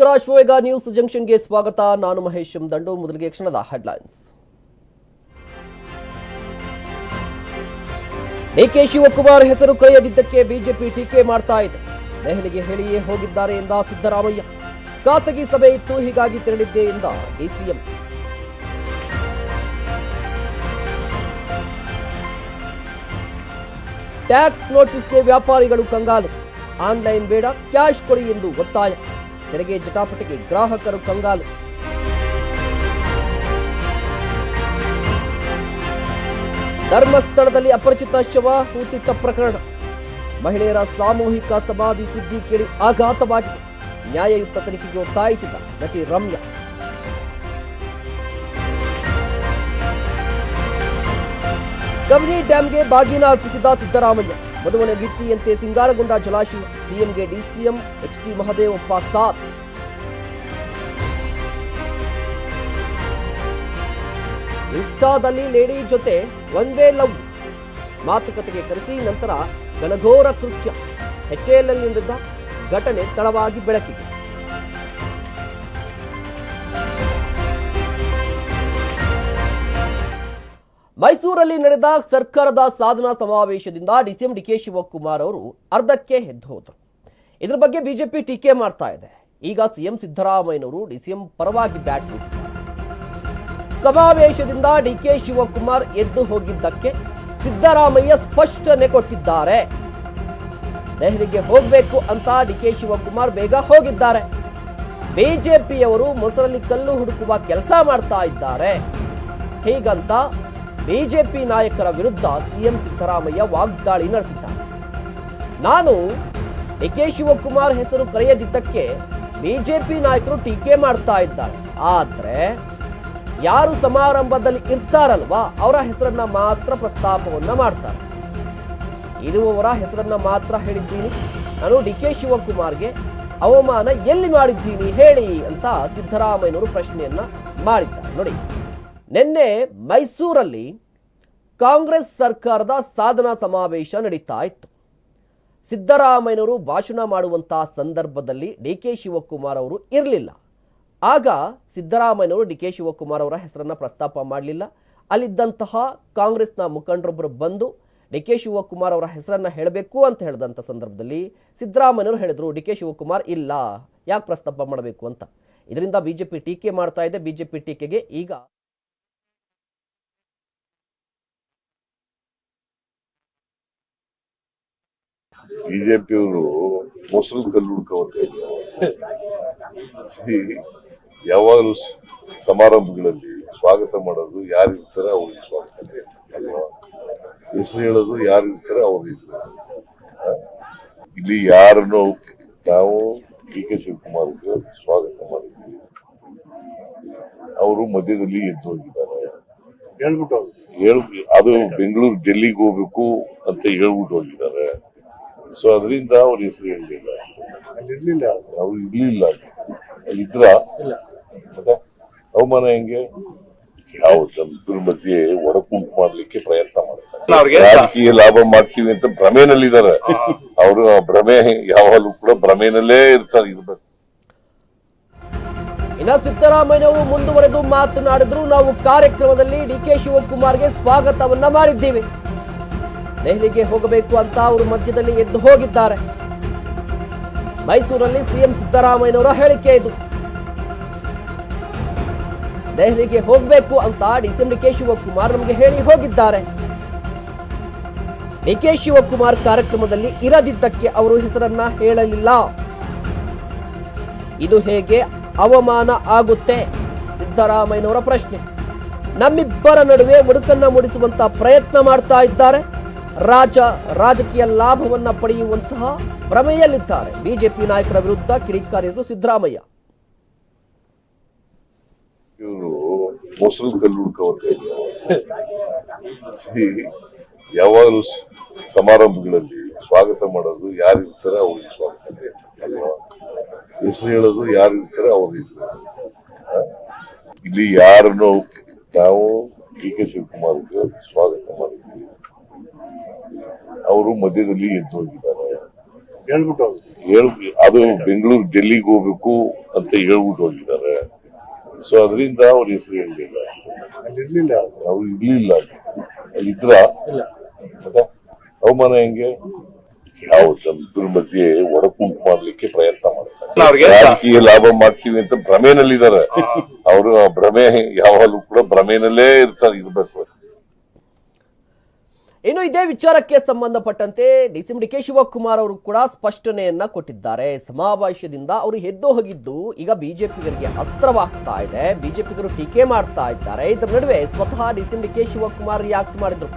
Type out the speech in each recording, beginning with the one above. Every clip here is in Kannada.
ನಮಸ್ಕಾರ ಶಿವವೇಗ ನ್ಯೂಸ್ ಜಂಕ್ಷನ್ಗೆ ಸ್ವಾಗತ. ನಾನು ಮಹೇಶ್ ದಂಡು. ಮೊದಲಿಗೆ ಕ್ಷಣದ ಹೆಡ್ಲೈನ್ಸ್. ಡಿಕೆ ಶಿವಕುಮಾರ್ ಹೆಸರು ಕೈಯದಿದ್ದಕ್ಕೆ ಬಿಜೆಪಿ ಟೀಕೆ ಮಾಡ್ತಾ ಇದೆ. ದೆಹಲಿಗೆ ಹೇಳಿಯೇ ಹೋಗಿದ್ದಾರೆ ಎಂದ ಸಿದ್ದರಾಮಯ್ಯ. ಖಾಸಗಿ ಸಭೆ ಇತ್ತು, ಹೀಗಾಗಿ ತೆರಳಿದ್ದೆ ಎಂದ ಡಿಸಿಎಂ ಟ್ಯಾಕ್ಸ್ ನೋಟಿಸ್ಗೆ ವ್ಯಾಪಾರಿಗಳು ಕಂಗಾಲು. ಆನ್ಲೈನ್ ಬೇಡ, ಕ್ಯಾಶ್ ಕೊಡಿ ಎಂದು ಒತ್ತಾಯ. ತೆರಿಗೆ ಜಟಾಪಟಿಗೆ ಗ್ರಾಹಕರು ಕಂಗಾಲು. ಧರ್ಮಸ್ಥಳದಲ್ಲಿ ಅಪರಿಚಿತ ಶವ, ಹೂತಿಟ್ಟ ಪ್ರಕರಣ. ಮಹಿಳೆಯರ ಸಾಮೂಹಿಕ ಸಮಾಧಿ ಸುದ್ದಿ ಕೇಳಿ ಆಘಾತವಾಗಿದೆ. ನ್ಯಾಯಯುತ ತನಿಖೆಗೆ ಒತ್ತಾಯಿಸಿದ ನಟಿ ರಮ್ಯಾ. ಕಬಿನಿ ಡ್ಯಾಂಗೆ ಬಾಗಿನ ಅರ್ಪಿಸಿದ ಸಿದ್ದರಾಮಯ್ಯ. ಮದುವನ ಗಿಟ್ಟಿಯಂತೆ ಸಿಂಗಾರಗೊಂಡ ಜಲಾಶಯ, ಸಿಎಂಗೆ ಡಿಸಿಎಂ ಎಚ್ಸಿ ಮಹದೇವಪ್ಪ ಸಾಥ್ ಇನ್ಸ್ಟಾದಲ್ಲಿ ಲೇಡಿ ಜೊತೆ ಒಂದೇ ಲವ್. ಮಾತುಕತೆಗೆ ಕರೆಸಿ ನಂತರ ಘನಘೋರ ಕೃತ್ಯ. ಹೆಚ್ಚೆಯಲ್ಲಿ ನಡೆದ ಘಟನೆ ತಡವಾಗಿ ಬೆಳಕಿಗೆ. ಮೈಸೂರಲ್ಲಿ ನಡೆದ ಸರ್ಕಾರದ ಸಾಧನಾ ಸಮಾವೇಶದಿಂದ ಡಿಸಿಎಂ ಡಿಕೆ ಶಿವಕುಮಾರ್ ಅವರು ಅರ್ಧಕ್ಕೆ ಎದ್ದು ಹೋದರು. ಇದ್ರ ಬಗ್ಗೆ ಬಿಜೆಪಿ ಟೀಕೆ ಮಾಡ್ತಾ ಇದೆ. ಈಗ ಸಿಎಂ ಸಿದ್ದರಾಮಯ್ಯನವರು ಡಿಸಿಎಂ ಪರವಾಗಿ ಬ್ಯಾಟ್ ಬೀಸಿದ್ದಾರೆ. ಸಮಾವೇಶದಿಂದ ಡಿ ಕೆ ಶಿವಕುಮಾರ್ ಎದ್ದು ಹೋಗಿದ್ದಕ್ಕೆ ಸಿದ್ದರಾಮಯ್ಯ ಸ್ಪಷ್ಟನೆ ಕೊಟ್ಟಿದ್ದಾರೆ. ದೆಹಲಿಗೆ ಹೋಗಬೇಕು ಅಂತ ಡಿಕೆ ಶಿವಕುಮಾರ್ ಬೇಗ ಹೋಗಿದ್ದಾರೆ. ಬಿಜೆಪಿಯವರು ಮೊಸರಲ್ಲಿ ಕಲ್ಲು ಹುಡುಕುವ ಕೆಲಸ ಮಾಡ್ತಾ ಇದ್ದಾರೆ. ಹೀಗಂತ ಬಿಜೆಪಿ ನಾಯಕರ ವಿರುದ್ಧ ಸಿಎಂ ಸಿದ್ದರಾಮಯ್ಯ ವಾಗ್ದಾಳಿ ನಡೆಸಿದ್ದಾರೆ. ನಾನು ಡಿಕೆ ಶಿವಕುಮಾರ್ ಹೆಸರು ಕರೆಯದಿದ್ದಕ್ಕೆ ಬಿಜೆಪಿ ನಾಯಕರು ಟೀಕೆ ಮಾಡ್ತಾ ಇದ್ದಾರೆ. ಆದರೆ ಯಾರು ಸಮಾರಂಭದಲ್ಲಿ ಇರ್ತಾರಲ್ವಾ ಅವರ ಹೆಸರನ್ನ ಮಾತ್ರ ಪ್ರಸ್ತಾಪವನ್ನ ಮಾಡ್ತಾರೆ. ಇರುವವರ ಹೆಸರನ್ನ ಮಾತ್ರ ಹೇಳಿದ್ದೀನಿ. ನಾನು ಡಿ ಕೆ ಶಿವಕುಮಾರ್ಗೆ ಅವಮಾನ ಎಲ್ಲಿ ಮಾಡಿದ್ದೀನಿ ಹೇಳಿ ಅಂತ ಸಿದ್ದರಾಮಯ್ಯನವರು ಪ್ರಶ್ನೆಯನ್ನ ಮಾಡಿದ್ದಾರೆ. ನೋಡಿ. ನಿನ್ನೆ ಮೈಸೂರಲ್ಲಿ ಕಾಂಗ್ರೆಸ್ ಸರ್ಕಾರದ ಸಾಧನಾ ಸಮಾವೇಶ ನಡೀತಾ ಇತ್ತು. ಸಿದ್ದರಾಮಯ್ಯನವರು ಭಾಷಣ ಮಾಡುವಂತಹ ಸಂದರ್ಭದಲ್ಲಿ ಡಿ ಕೆ ಶಿವಕುಮಾರ್ ಅವರು ಇರಲಿಲ್ಲ. ಆಗ ಸಿದ್ದರಾಮಯ್ಯನವರು ಡಿ ಕೆ ಶಿವಕುಮಾರ್ ಅವರ ಹೆಸರನ್ನು ಪ್ರಸ್ತಾಪ ಮಾಡಲಿಲ್ಲ. ಅಲ್ಲಿದ್ದಂತಹ ಕಾಂಗ್ರೆಸ್ನ ಮುಖಂಡರೊಬ್ಬರು ಬಂದು ಡಿ ಕೆ ಶಿವಕುಮಾರ್ ಅವರ ಹೆಸರನ್ನು ಹೇಳಬೇಕು ಅಂತ ಹೇಳಿದಂಥ ಸಂದರ್ಭದಲ್ಲಿ ಸಿದ್ದರಾಮಯ್ಯನವರು ಹೇಳಿದರು, ಡಿ ಕೆ ಶಿವಕುಮಾರ್ ಇಲ್ಲ, ಯಾಕೆ ಪ್ರಸ್ತಾಪ ಮಾಡಬೇಕು ಅಂತ? ಇದರಿಂದ ಬಿಜೆಪಿ ಟೀಕೆ ಮಾಡ್ತಾ ಇದೆ. ಬಿಜೆಪಿ ಟೀಕೆಗೆ ಈಗ ಬಿಜೆಪಿಯವರು ಮೊಸರು ಕಲ್ಲು ಹುಡ್ಕೋತ ಯಾವಾಗಲೂ ಸಮಾರಂಭಗಳಲ್ಲಿ ಸ್ವಾಗತ ಮಾಡೋದು ಯಾರು ಇರ್ತಾರೆ ಅವ್ರಿಗೆ ಸ್ವಾಗತ ಅಲ್ವಾ? ಹೆಸರು ಹೇಳೋದು ಯಾರು ಇರ್ತಾರೆ ಅವ್ರಿಗೆ ಹೆಸರು? ಇಲ್ಲಿ ಯಾರನ್ನು ನಾವು ಡಿ ಕೆ ಶಿವಕುಮಾರ್ಗೆ ಸ್ವಾಗತ ಮಾಡಿದ್ವಿ. ಅವರು ಮಧ್ಯದಲ್ಲಿ ಎದ್ದು ಹೋಗಿದ್ದಾರೆ. ಹೇಳ್ಬಿಟ್ಟು ಹೇಳ್ ಅದು ಬೆಂಗಳೂರು ಡೆಲ್ಲಿಗೆ ಹೋಗ್ಬೇಕು ಅಂತ ಹೇಳ್ಬಿಟ್ಟು ಹೋಗಿದ್ದಾರೆ. ಸೊ ಅದರಿಂದ ಅವ್ರ ಹೆಸರು ಹೇಳಲಿಲ್ಲ. ಅಲ್ಲಿ ಇರ್ಲಿಲ್ಲ ಅವ್ರು ಇರ್ಲಿಲ್ಲ. ಅಲ್ಲಿ ಇದ್ರ? ಮತ್ತೆ ಅವಮಾನ ಹೆಂಗೆ? ಯಾವ ಜನರ ಮಧ್ಯೆ ಒಡಕುಂಟು ಮಾಡ್ಲಿಕ್ಕೆ ಪ್ರಯತ್ನ ಮಾಡ್ತಾರೆ. ರಾಜಕೀಯ ಲಾಭ ಮಾಡ್ತೀವಿ ಅಂತ ಭ್ರಮೆನಲ್ಲಿದ್ದಾರೆ. ಅವರು ಆ ಭ್ರಮೆ ಯಾವಾಗಲೂ ಕೂಡ ಭ್ರಮೆನಲ್ಲೇ ಇರ್ತಾರೆ ಇರ್ಬೇಕು ಇನ್ನ ಸಿದ್ದರಾಮಯ್ಯವರು ಮುಂದುವರೆದು ಮಾತನಾಡಿದ್ರು. ನಾವು ಕಾರ್ಯಕ್ರಮದಲ್ಲಿ ಡಿ ಕೆ ಶಿವಕುಮಾರ್ಗೆ ಸ್ವಾಗತವನ್ನ ಮಾಡಿದ್ದೀವಿ. ದೆಹಲಿಗೆ ಹೋಗಬೇಕು ಅಂತ ಅವರು ಮಧ್ಯದಲ್ಲಿ ಎದ್ದು ಹೋಗಿದ್ದಾರೆ. ಮೈಸೂರಲ್ಲಿ ಸಿಎಂ ಸಿದ್ದರಾಮಯ್ಯನವರ ಹೇಳಿಕೆ ಇದು. ದೆಹಲಿಗೆ ಹೋಗಬೇಕು ಅಂತ ಡಿಸಿಎಂ ಡಿಕೆ ಶಿವಕುಮಾರ್ ನಮಗೆ ಹೇಳಿ ಹೋಗಿದ್ದಾರೆ. ಡಿ ಕೆ ಶಿವಕುಮಾರ್ ಕಾರ್ಯಕ್ರಮದಲ್ಲಿ ಇರದಿದ್ದಕ್ಕೆ ಅವರು ಹೆಸರನ್ನ ಹೇಳಲಿಲ್ಲ. ಇದು ಹೇಗೆ ಅವಮಾನ ಆಗುತ್ತೆ? ಸಿದ್ದರಾಮಯ್ಯನವರ ಪ್ರಶ್ನೆ. ನಮ್ಮಿಬ್ಬರ ನಡುವೆ ಮುಡುಕನ್ನ ಮೂಡಿಸುವಂತಹ ಪ್ರಯತ್ನ ಮಾಡ್ತಾ ಇದ್ದಾರೆ. ರಾಜ ರಾಜಕೀಯ ಲಾಭವನ್ನ ಪಡೆಯುವಂತಹ ಭ್ರಮೆಯಲ್ಲಿದ್ದಾರೆ. ಬಿಜೆಪಿ ನಾಯಕರ ವಿರುದ್ಧ ಕಿಡಿಕಾರಿದ್ರು ಸಿದ್ದರಾಮಯ್ಯ. ಇವರು ಮೊಸರು ಕಲ್ಲು ಯಾವಾಗಲೂ ಸಮಾರಂಭಗಳಲ್ಲಿ ಸ್ವಾಗತ ಮಾಡೋದು ಯಾರು ಇರ್ತಾರೆ ಅವ್ರಿಗೆ ಸ್ವಾಗತ ಅಲ್ವಾ? ಹೆಸರು ಹೇಳೋದು ಯಾರು ಇರ್ತಾರೆ ಅವ್ರಿಗೆ ಇಲ್ಲಿ ಯಾರನ್ನು ನಾವು ಡಿ ಕೆ ಶಿವಕುಮಾರ್ಗೆ ಸ್ವಾಗತ ಮಾಡಿದ್ವಿ ಅವರು ಮಧ್ಯದಲ್ಲಿ ಎದ್ದು ಹೋಗಿದ್ದಾರೆ. ಹೇಳ್ಬಿಟ್ಟು ಅದು ಬೆಂಗಳೂರು ಡೆಲ್ಲಿಗೆ ಹೋಗ್ಬೇಕು ಅಂತ ಹೇಳ್ಬಿಟ್ಟು ಹೋಗಿದ್ದಾರೆ. ಸೊ ಅದರಿಂದ ಅವ್ರ ಹೆಸರು ಹೇಳಲಿಲ್ಲ. ಇರ್ಲಿಲ್ಲ ಅವ್ರು ಇರ್ಲಿಲ್ಲ. ಅಲ್ಲಿ ಇದ್ರ? ಅವಮಾನ ಹೆಂಗೆ? ಯಾವ ಜನರ ಮಧ್ಯೆ ಒಡಕುಂಟು ಮಾಡ್ಲಿಕ್ಕೆ ಪ್ರಯತ್ನ ಮಾಡ್ತಾರೆ. ಅವ್ರಿಗೆ? ರಾಜಕೀಯ ಲಾಭ ಮಾಡ್ತೀವಿ ಅಂತ ಭ್ರಮೆನಲ್ಲಿದ್ದಾರೆ. ಅವರು ಆ ಭ್ರಮೆ ಯಾವಾಗಲೂ ಕೂಡ ಭ್ರಮೆನಲ್ಲೇ ಇರ್ತಾರೆ. ಇರ್ಬೇಕು ಇನ್ನು ಇದೇ ವಿಚಾರಕ್ಕೆ ಸಂಬಂಧಪಟ್ಟಂತೆ D C D K Shivakumar ಅವರು ಕೂಡ ಸ್ಪಷ್ಟನೆಯನ್ನ ಕೊಟ್ಟಿದ್ದಾರೆ. ಸಮಾವೇಶದಿಂದ ಅವರು ಎದ್ದು ಹೋಗಿದ್ದು ಈಗ ಬಿಜೆಪಿಗರಿಗೆ ಅಸ್ತ್ರವಾಗ್ತಾ ಇದೆ. ಬಿಜೆಪಿಗರು ಟೀಕೆ ಮಾಡ್ತಾ ಇದ್ದಾರೆ. ಇದರ ನಡುವೆ ಸ್ವತಃ D C D K Shivakumar react ಮಾಡಿದ್ರು.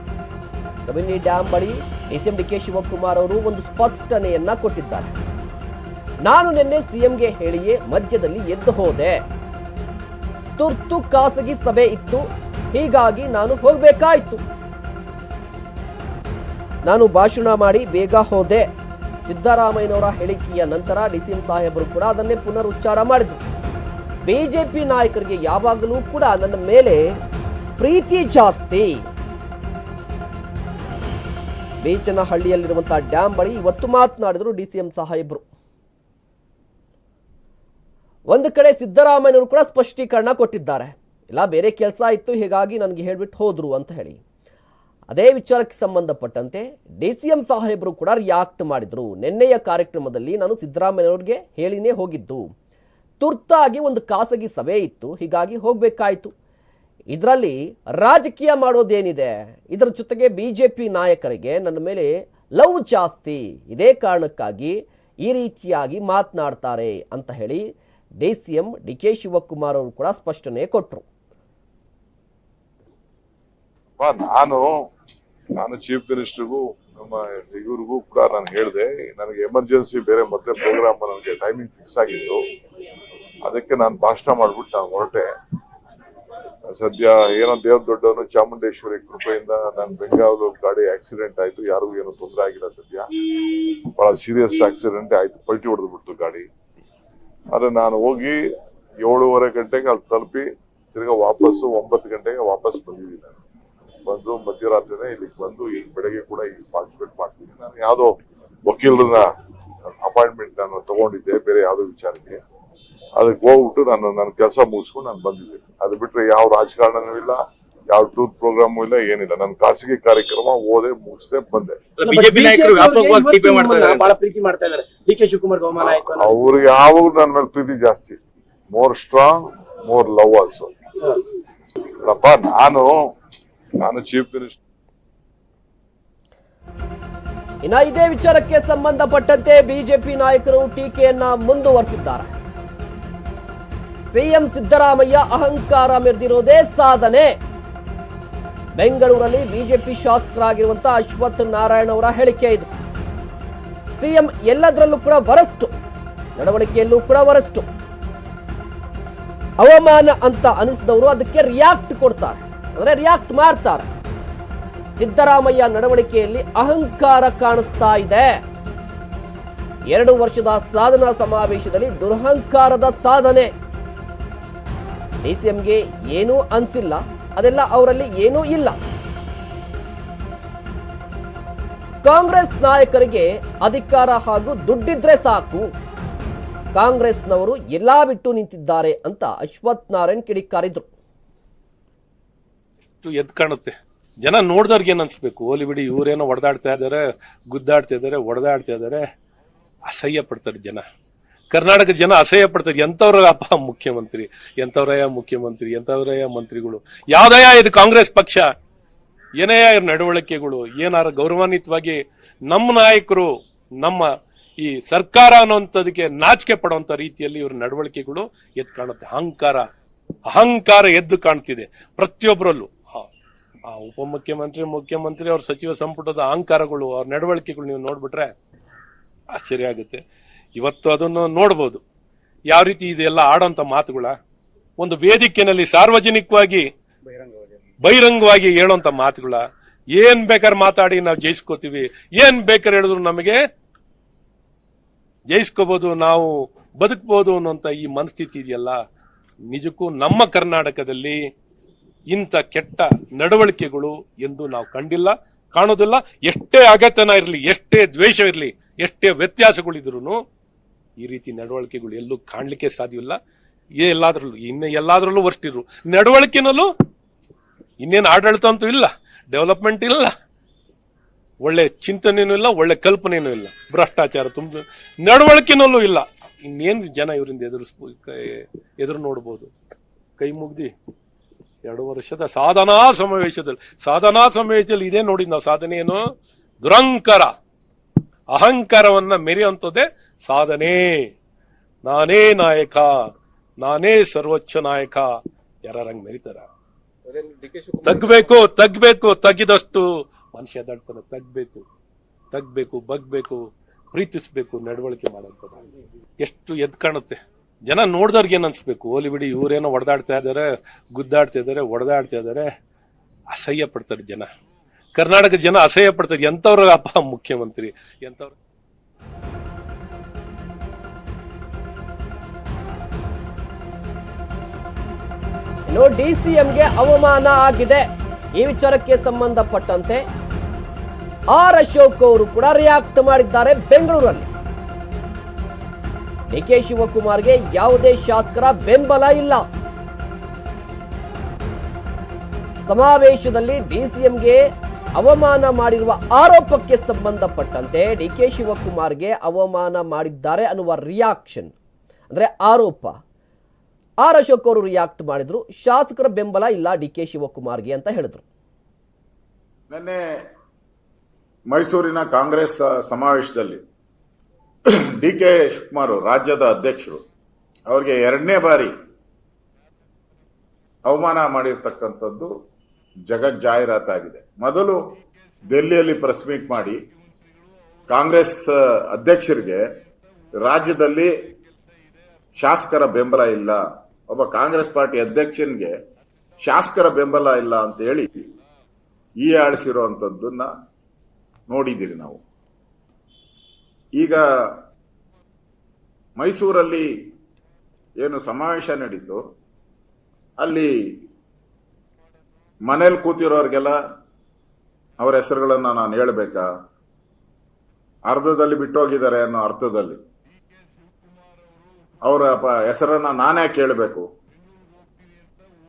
ಕಬಿನಿ ಡ್ಯಾಂ ಬಳಿ D C D K Shivakumar ಅವರು ಒಂದು ಸ್ಪಷ್ಟನೆಯನ್ನ ಕೊಟ್ಟಿದ್ದಾರೆ. ನಾನು ನಿನ್ನೆ ಸಿಎಂಗೆ ಹೇಳಿಯೇ ಮಧ್ಯದಲ್ಲಿ ಎದ್ದು ಹೋದೆ. ತುರ್ತು ಖಾಸಗಿ ಸಭೆ ಇತ್ತು. ಹೀಗಾಗಿ ನಾನು ಹೋಗಬೇಕಾಯಿತು. ನಾನು ಭಾಷಣ ಮಾಡಿ ಬೇಗ ಹೋದೆ. ಸಿದ್ದರಾಮಯ್ಯನವರ ಹೇಳಿಕೆಯ ನಂತರ ಡಿ ಡಿಸಿಎಂ ಸಾಹೇಬರು ಕೂಡ ಅದನ್ನೇ ಪುನರುಚ್ಚಾರ ಮಾಡಿದ್ರು. ಬಿಜೆಪಿ ನಾಯಕರಿಗೆ ಯಾವಾಗಲೂ ಕೂಡ ನನ್ನ ಮೇಲೆ ಪ್ರೀತಿ ಜಾಸ್ತಿ. ಬೇಚನಹಳ್ಳಿಯಲ್ಲಿರುವಂತಹ ಡ್ಯಾಂ ಬಳಿ ಇವತ್ತು ಮಾತನಾಡಿದ್ರು ಡಿಸಿಎಂ ಸಾಹೇಬರು. ಒಂದು ಕಡೆ ಸಿದ್ದರಾಮಯ್ಯನವರು ಕೂಡ ಸ್ಪಷ್ಟೀಕರಣ ಕೊಟ್ಟಿದ್ದಾರೆ. ಇಲ್ಲ, ಬೇರೆ ಕೆಲಸ ಇತ್ತು, ಹೀಗಾಗಿ ನನಗೆ ಹೇಳ್ಬಿಟ್ಟು ಹೋದರು ಅಂತ ಹೇಳಿ. ಅದೇ ವಿಚಾರಕ್ಕೆ ಸಂಬಂಧಪಟ್ಟಂತೆ ಡಿ ಸಿ ಎಂ ಸಾಹೇಬರು ಕೂಡ ರಿಯಾಕ್ಟ್ ಮಾಡಿದರು. ನಿನ್ನೆಯ ಕಾರ್ಯಕ್ರಮದಲ್ಲಿ ನಾನು ಸಿದ್ದರಾಮಯ್ಯವ್ರಿಗೆ ಹೇಳಿನೇ ಹೋಗಿದ್ದು. ತುರ್ತಾಗಿ ಒಂದು ಖಾಸಗಿ ಸಭೆ ಇತ್ತು, ಹೀಗಾಗಿ ಹೋಗಬೇಕಾಯಿತು. ಇದರಲ್ಲಿ ರಾಜಕೀಯ ಮಾಡೋದೇನಿದೆ? ಇದರ ಜೊತೆಗೆ ಬಿ ಜೆ ಪಿ ನಾಯಕರಿಗೆ ನನ್ನ ಮೇಲೆ ಲವ್ ಜಾಸ್ತಿ. ಇದೇ ಕಾರಣಕ್ಕಾಗಿ ಈ ರೀತಿಯಾಗಿ ಮಾತನಾಡ್ತಾರೆ ಅಂತ ಹೇಳಿ D C M D K Shivakumar ಅವರು ಕೂಡ ಸ್ಪಷ್ಟನೆ ಕೊಟ್ಟರು ನಾನು ನಾನು ಚೀಫ್ ಮಿನಿಸ್ಟರ್ಗೂ ನಮ್ಮ ಇವ್ರಿಗೂ ಕೂಡ ನಾನು ಹೇಳಿದೆ, ನನಗೆ ಎಮರ್ಜೆನ್ಸಿ ಬೇರೆ ಮತ್ತೆ ಪ್ರೋಗ್ರಾಮ್ ನನಗೆ ಟೈಮಿಂಗ್ ಫಿಕ್ಸ್ ಆಗಿತ್ತು. ಅದಕ್ಕೆ ನಾನು ಭಾಷಣ ಮಾಡ್ಬಿಟ್ಟು ನಾನು ಹೊರಟೆ. ಸದ್ಯ ಏನೋ ದೇವ್ರ ದೊಡ್ಡವನು ಚಾಮುಂಡೇಶ್ವರಿ ಕೃಪೆಯಿಂದ ನಾನು ಬೆಂಗಾವಲು ಗಾಡಿ ಆಕ್ಸಿಡೆಂಟ್ ಆಯ್ತು, ಯಾರಿಗೂ ಏನೋ ತೊಂದರೆ ಆಗಿಲ್ಲ ಸದ್ಯ. ಬಹಳ ಸೀರಿಯಸ್ ಆಕ್ಸಿಡೆಂಟ್ ಆಯ್ತು, ಪಲ್ಟಿ ಹೊಡೆದು ಬಿಡ್ತು ಗಾಡಿ. ಆದ್ರೆ ನಾನು ಹೋಗಿ ಏಳುವರೆ ಗಂಟೆಗೆ ಅಲ್ಲಿ ತಲುಪಿ, ತಿರ್ಗಾ ವಾಪಸ್ಸು ಒಂಬತ್ತು ಗಂಟೆಗೆ ವಾಪಸ್ ಬಂದಿದ್ದೀನಿ. ನಾನು ಬಂದು ಮಧ್ಯರಾತ್ರಿನೇ ಇಲ್ಲಿಗೆ ಬಂದು ಈಗ ಬೆಳಗ್ಗೆ ಕೂಡ ಇಲ್ಲಿ ಪಾರ್ಟಿಸಿಪೇಟ್ ಮಾಡ್ತೀನಿ. ನಾನು ಯಾವುದೋ ವಕೀಲರನ್ನ ಅಪಾಯಿಂಟ್ಮೆಂಟ್ ನಾನು ತಗೊಂಡಿದ್ದೆ ಬೇರೆ ಯಾವುದೋ ವಿಚಾರಕ್ಕೆ. ಅದಕ್ಕೆ ಹೋಗ್ಬಿಟ್ಟು ನಾನು ನನ್ನ ಕೆಲಸ ಮುಗಿಸ್ಕೊಂಡು ನಾನು ಬಂದಿದ್ದೆ. ಅದು ಬಿಟ್ಟರೆ ಯಾವ ರಾಜಕಾರಣನೂ ಇಲ್ಲ ಯಾವ ಟೂರ್ ಪ್ರೋಗ್ರಾಮು ಇಲ್ಲ ಏನಿಲ್ಲ. ನನ್ನ ಖಾಸಗಿ ಕಾರ್ಯಕ್ರಮ ಓದೆ ಮುಗಿಸ್ದೆ ಬಂದೆ. ಬಿಜೆಪಿ ನಾಯಕರು ವ್ಯಾಪಕವಾಗಿ ಟೀಕೆ ಇವತ್ತು ಬಹಳ ಪ್ರೀತಿ ಮಾಡ್ತಾ ಇದ್ದಾರೆ. ಡಿ ಕೆ ಶಿವಕುಮಾರ್ ಅವಮಾನ ಆಯ್ತು ಅನ್ನೋ- ಅವ್ರಿಗೆ ಯಾವಾಗ ನನ್ನ ಮೇಲೆ ಪ್ರೀತಿ ಜಾಸ್ತಿ. More strong more love also ಅಪ್ಪ ನಾನು ನಾನು ಚೀಫ್ ಮಿನಿಸ್ಟರ್. ಇನ್ನ ಇದೇ ವಿಚಾರಕ್ಕೆ ಸಂಬಂಧಪಟ್ಟಂತೆ ಬಿಜೆಪಿ ನಾಯಕರು ಟೀಕೆಯನ್ನ ಮುಂದುವರೆಸಿದ್ದಾರೆ. ಸಿಎಂ ಸಿದ್ದರಾಮಯ್ಯ ಅಹಂಕಾರ ಮೆರೆದಿರೋದೇ ಸಾಧನೆ. ಬೆಂಗಳೂರಲ್ಲಿ ಬಿಜೆಪಿ ಶಾಸಕರಾಗಿರುವಂತಹ ಅಶ್ವಥ್ ನಾರಾಯಣ ಅವರ ಹೇಳಿಕೆ ಇದು. ಸಿಎಂ ಎಲ್ಲದರಲ್ಲೂ ಕೂಡ ವರಷ್ಟು ನಡವಳಿಕೆಯಲ್ಲೂ ಕೂಡ ವರಷ್ಟು ಅವಮಾನ ಅಂತ ಅನಿಸಿದವರು ಅದಕ್ಕೆ ರಿಯಾಕ್ಟ್ ಕೊಡ್ತಾರೆ. ಅಂದ್ರೆ ರಿಯಾಕ್ಟ್ ಮಾಡ್ತಾರೆ. ಸಿದ್ದರಾಮಯ್ಯ ನಡವಳಿಕೆಯಲ್ಲಿ ಅಹಂಕಾರ ಕಾಣಿಸ್ತಾ ಇದೆ. ಎರಡು ವರ್ಷದ ಸಾಧನಾ ಸಮಾವೇಶದಲ್ಲಿ ದುರಹಂಕಾರದ ಸಾಧನೆ. ಡಿಸಿಎಂಗೆ ಏನೂ ಅನ್ಸಿಲ್ಲ, ಅದೆಲ್ಲ ಅವರಲ್ಲಿ ಏನೂ ಇಲ್ಲ. ಕಾಂಗ್ರೆಸ್ ನಾಯಕರಿಗೆ ಅಧಿಕಾರ ಹಾಗೂ ದುಡ್ಡಿದ್ರೆ ಸಾಕು. ಕಾಂಗ್ರೆಸ್ನವರು ಎಲ್ಲಾ ಬಿಟ್ಟು ನಿಂತಿದ್ದಾರೆ ಅಂತ ಅಶ್ವಥ್ ನಾರಾಯಣ್ ಕಿಡಿಕಾರಿದ್ರು. ಇಷ್ಟು ಎದ್ ಕಾಣುತ್ತೆ. ಜನ ನೋಡ್ದವ್ರಿಗೆ ಏನ್ ಅನ್ಸ್ಬೇಕು? ಓಲಿ ಬಿಡಿ, ಇವ್ರೇನೋ ಹೊಡೆದಾಡ್ತಾ ಇದಾರೆ, ಗುದ್ದಾಡ್ತಾ ಇದಾರೆ ಹೊಡೆದಾಡ್ತಾ ಇದಾರೆ. ಅಸಹ್ಯ ಪಡ್ತಾರೆ ಜನ. ಕರ್ನಾಟಕ ಜನ ಅಸಹ್ಯ ಪಡ್ತಾರೆ. ಎಂಥವ್ರಪ್ಪ ಮುಖ್ಯಮಂತ್ರಿ, ಎಂಥವ್ರಯ್ಯ ಮುಖ್ಯಮಂತ್ರಿ, ಎಂಥವ್ರಯ್ಯ ಮಂತ್ರಿಗಳು. ಯಾವ್ದಯ್ಯ ಇದು ಕಾಂಗ್ರೆಸ್ ಪಕ್ಷ? ಏನೇ ಇವ್ರ ನಡವಳಿಕೆಗಳು? ಏನಾರ ಗೌರವಾನ್ವಿತವಾಗಿ ನಮ್ಮ ನಾಯಕರು, ನಮ್ಮ ಈ ಸರ್ಕಾರ ಅನ್ನೋಂಥದಕ್ಕೆ ನಾಚಿಕೆ ಪಡುವಂತ ರೀತಿಯಲ್ಲಿ ಇವ್ರ ನಡವಳಿಕೆಗಳು ಎದ್ದು ಕಾಣುತ್ತೆ. ಅಹಂಕಾರ ಅಹಂಕಾರ ಎದ್ದು ಕಾಣ್ತಿದೆ. ಪ್ರತಿಯೊಬ್ಬರಲ್ಲೂ ಆ- ಉಪಮುಖ್ಯಮಂತ್ರಿ, ಮುಖ್ಯಮಂತ್ರಿ ಅವ್ರ ಸಚಿವ ಸಂಪುಟದ ಅಹಂಕಾರಗಳು, ಅವ್ರ ನಡವಳಿಕೆಗಳು ನೀವು ನೋಡ್ಬಿಟ್ರೆ ಆಶ್ಚರ್ಯ ಆಗುತ್ತೆ. ಇವತ್ತು ಅದನ್ನು ನೋಡ್ಬೋದು. ಯಾವ ರೀತಿ ಇದೆಲ್ಲ ಆಡೋಂಥ ಮಾತುಗಳ? ಒಂದು ವೇದಿಕೆನಲ್ಲಿ ಸಾರ್ವಜನಿಕವಾಗಿ ಬಹಿರಂಗವಾಗಿ ಹೇಳೋಂತ ಮಾತುಗಳ. ಏನ್ ಬೇಕಾದ್ರೆ ಮಾತಾಡಿ ನಾವು ಜಯಿಸ್ಕೋತೀವಿ. ಏನ್ ಬೇಕಾದ್ರೆ ಹೇಳಿದ್ರು ನಮಗೆ ಜಯಿಸ್ಕೋಬಹುದು ನಾವು ಬದುಕಬಹುದು ಅನ್ನೋಂಥ ಈ ಮನಸ್ಥಿತಿ ಇದೆಯಲ್ಲ. ನಿಜಕ್ಕೂ ನಮ್ಮ ಕರ್ನಾಟಕದಲ್ಲಿ ಇಂಥ ಕೆಟ್ಟ ನಡವಳಿಕೆಗಳು ಎಂದು ನಾವು ಕಂಡಿಲ್ಲ, ಕಾಣೋದಿಲ್ಲ. ಎಷ್ಟೇ ಅಗತನ ಇರಲಿ, ಎಷ್ಟೇ ದ್ವೇಷ ಇರಲಿ, ಎಷ್ಟೇ ವ್ಯತ್ಯಾಸಗಳಿದ್ರು ಈ ರೀತಿ ನಡವಳಿಕೆಗಳು ಎಲ್ಲೂ ಕಾಣಲಿಕ್ಕೆ ಸಾಧ್ಯವಿಲ್ಲ. ಎಲ್ಲಾದ್ರಲ್ಲೂ, ಇನ್ನು ಎಲ್ಲಾದ್ರಲ್ಲೂ ವರ್ಸ್ಟ್ ಇರು ನಡವಳಿಕೆನಲ್ಲೂ ಇನ್ನೇನು ಆಡಳಿತ ಅಂತೂ ಇಲ್ಲ ಡೆವಲಪ್ಮೆಂಟ್ ಇಲ್ಲ, ಒಳ್ಳೆ ಚಿಂತನೆಯೂ ಇಲ್ಲ, ಒಳ್ಳೆ ಕಲ್ಪನೆನೂ ಇಲ್ಲ, ಭ್ರಷ್ಟಾಚಾರ ತುಂಬ ನಡವಳಿಕೆನಲ್ಲೂ ಇಲ್ಲ. ಇನ್ನೇನು ಜನ ಇವರಿಂದ ಎದುರಿಸ್ಬೋ ಎದುರು ನೋಡ್ಬೋದು. ಕೈ ಮುಗ್ದಿ. ಎರಡು ವರ್ಷದ ಸಾಧನಾ ಸಮಾವೇಶದಲ್ಲಿ ಸಾಧನಾ ಸಮಾವೇಶದಲ್ಲಿ ಇದೇ ನೋಡಿ ನಾವು ಸಾಧನೆ ಏನು? ದುರಂಕರ. ಅಹಂಕಾರವನ್ನ ಮೆರೆಯುವಂಥದ್ದೇ ಸಾಧನೆ. ನಾನೇ ನಾಯಕ, ನಾನೇ ಸರ್ವೋಚ್ಚ ನಾಯಕ. ಯಾರಂಗ್ ಮೆರಿತಾರ? ತಗ್ಬೇಕು ತಗ್ಬೇಕು, ತಗ್ಗಿದಷ್ಟು ಮನುಷ್ಯ ದಡ್ತಾನೆ ತಗ್ಬೇಕು ತಗ್ಬೇಕು, ಬಗ್ಬೇಕು, ಪ್ರೀತಿಸ್ಬೇಕು, ನಡವಳಿಕೆ ಮಾಡುವಂಥದ್ದು ಎಷ್ಟು ಎದ್ ಕಾಣುತ್ತೆ? ಜನ ನೋಡ್ದವ್ರಿಗೆ ಏನ್ ಅನ್ಸ್ಬೇಕು? ಓಲಿ ಬಿಡಿ, ಇವ್ರೇನೋ ಹೊಡೆದಾಡ್ತಾ ಇದಾರೆ, ಗುದ್ದಾಡ್ತಾ ಇದಾರೆ ಹೊಡೆದಾಡ್ತಾ ಇದಾರೆ. ಅಸಹ್ಯ ಪಡ್ತಾರೆ ಜನ. ಕರ್ನಾಟಕದ ಜನ ಅಸಹ್ಯ ಪಡ್ತಾರೆ. ಎಂತವ್ರ ಅಪ್ಪ ಮುಖ್ಯಮಂತ್ರಿ? ಎಂತವ್ರ ಇನ್ನು ಡಿಸಿಎಂಗೆ ಅವಮಾನ ಆಗಿದೆ. ಈ ವಿಚಾರಕ್ಕೆ ಸಂಬಂಧಪಟ್ಟಂತೆ ಆರ್ ಅಶೋಕ್ ಅವರು ಕೂಡ ರಿಯಾಕ್ಟ್ ಮಾಡಿದ್ದಾರೆ ಬೆಂಗಳೂರಲ್ಲಿ. ಡಿ ಕೆ ಶಿವಕುಮಾರ್ಗೆ ಯಾವುದೇ ಶಾಸಕರ ಬೆಂಬಲ ಇಲ್ಲ. ಸಮಾವೇಶದಲ್ಲಿ ಡಿಸಿಎಂಗೆ ಅವಮಾನ ಮಾಡಿರುವ ಆರೋಪಕ್ಕೆ ಸಂಬಂಧಪಟ್ಟಂತೆ ಡಿ ಕೆ ಶಿವಕುಮಾರ್ಗೆ ಅವಮಾನ ಮಾಡಿದ್ದಾರೆ ಅನ್ನುವ ರಿಯಾಕ್ಷನ್ ಅಂದ್ರೆ ಆರೋಪ. ಆರ್ ಅಶೋಕ್ ಅವರು ರಿಯಾಕ್ಟ್ ಮಾಡಿದ್ರು, ಶಾಸಕರ ಬೆಂಬಲ ಇಲ್ಲ ಡಿ ಕೆ ಶಿವಕುಮಾರ್ಗೆ ಅಂತ ಹೇಳಿದ್ರು. ನಿನ್ನೆ ಮೈಸೂರಿನ ಕಾಂಗ್ರೆಸ್ ಸಮಾವೇಶದಲ್ಲಿ ಡಿ ಕೆ ಶಿವಕುಮಾರ್ ರಾಜ್ಯದ ಅಧ್ಯಕ್ಷರು, ಅವರಿಗೆ ಎರಡನೇ ಬಾರಿ ಅವಮಾನ ಮಾಡಿರ್ತಕ್ಕಂಥದ್ದು ಜಗತ್ ಜಾಹೀರಾತಾಗಿದೆ ಮೊದಲು ದೆಹಲಿಯಲ್ಲಿ ಪ್ರೆಸ್ ಮೀಟ್ ಮಾಡಿ ಕಾಂಗ್ರೆಸ್ ಅಧ್ಯಕ್ಷರಿಗೆ ರಾಜ್ಯದಲ್ಲಿ ಶಾಸಕರ ಬೆಂಬಲ ಇಲ್ಲ, ಒಬ್ಬ ಕಾಂಗ್ರೆಸ್ ಪಾರ್ಟಿ ಅಧ್ಯಕ್ಷನಿಗೆ ಶಾಸಕರ ಬೆಂಬಲ ಇಲ್ಲ ಅಂತ ಹೇಳಿ ಈ ಆಡಿಸಿರುವಂತದ್ದನ್ನ ನೋಡಿದ್ದೀರಿ ನಾವು. ಈಗ ಮೈಸೂರಲ್ಲಿ ಏನು ಸಮಾವೇಶ ನಡೀತು, ಅಲ್ಲಿ ಮನೇಲಿ ಕೂತಿರೋರಿಗೆಲ್ಲ ಅವರ ಹೆಸರುಗಳನ್ನ ನಾನು ಹೇಳಬೇಕಾ? ಅರ್ಧದಲ್ಲಿ ಬಿಟ್ಟೋಗಿದ್ದಾರೆ ಅನ್ನೋ ಅರ್ಥದಲ್ಲಿ. ಅವರ ಹೆಸರನ್ನ ನಾನೇ ಕೇಳಬೇಕು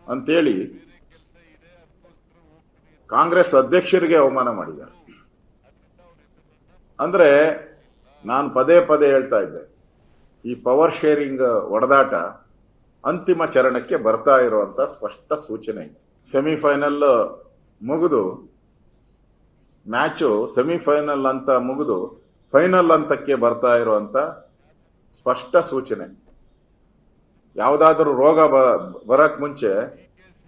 ಅಂತೇಳಿ ಕಾಂಗ್ರೆಸ್ ಅಧ್ಯಕ್ಷರಿಗೆ ಅವಮಾನ ಮಾಡಿದ್ದಾರೆ. ಅಂದ್ರೆ ನಾನು ಪದೇ ಪದೇ ಹೇಳ್ತಾ ಇದ್ದೆ. ಈ ಪವರ್ ಶೇರಿಂಗ್ ಒಡೆದಾಟ ಅಂತಿಮ ಚರಣಕ್ಕೆ ಬರ್ತಾ ಇರುವಂತ ಸ್ಪಷ್ಟ ಸೂಚನೆ ಇದೆ. ಸೆಮಿಫೈನಲ್ ಮುಗಿದು ಮ್ಯಾಚು ಸೆಮಿಫೈನಲ್ ಅಂತ ಮುಗಿದು ಫೈನಲ್ ಹಂತಕ್ಕೆ ಬರ್ತಾ ಇರುವಂತ ಸ್ಪಷ್ಟ ಸೂಚನೆ. ಯಾವುದಾದರೂ ರೋಗ ಬರಕ್ ಮುಂಚೆ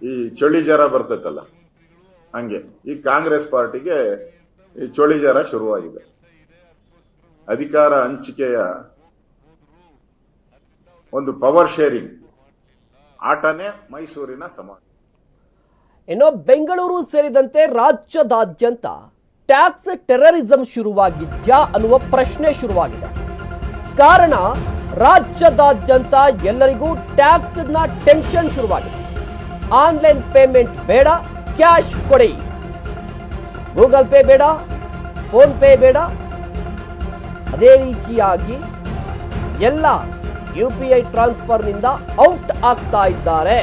ಈ ಚಳಿ ಜ್ವರ ಬರ್ತೈತಲ್ಲ, ಹಂಗೆ ಈ ಕಾಂಗ್ರೆಸ್ ಪಾರ್ಟಿಗೆ ಈ ಚಳಿ ಜ್ವರ ಶುರುವಾಗಿದೆ. ಅಧಿಕಾರ ಹಂಚಿಕೆಯ ಒಂದು ಪವರ್ ಶೇರಿಂಗ್ ಆಟನೇ ಮೈಸೂರಿನ ಸಮಾಜ ಇನ್ನು ಬೆಂಗಳೂರು ಸೇರಿದಂತೆ ರಾಜ್ಯದಾದ್ಯಂತ ಟ್ಯಾಕ್ಸ್ ಟೆರರಿಸಂ ಶುರುವಾಗಿದ್ಯಾ ಅನ್ನುವ ಪ್ರಶ್ನೆ ಶುರುವಾಗಿದೆ. ಕಾರಣ, ರಾಜ್ಯದಾದ್ಯಂತ ಎಲ್ಲರಿಗೂ ಟ್ಯಾಕ್ಸ್ನ ಟೆನ್ಷನ್ ಶುರುವಾಗಿದೆ. ಆನ್ಲೈನ್ ಪೇಮೆಂಟ್ ಬೇಡ ಕ್ಯಾಶ್ ಕೊಡಿ. ಗೂಗಲ್ ಪೇ ಬೇಡ ಫೋನ್ ಪೇ ಬೇಡ ಅದೇ ರೀತಿಯಾಗಿ ಎಲ್ಲ ಯು ಪಿ ಐ ಟ್ರಾನ್ಸ್ಫರ್ನಿಂದ ಔಟ್ ಆಗ್ತಾ ಇದ್ದಾರೆ.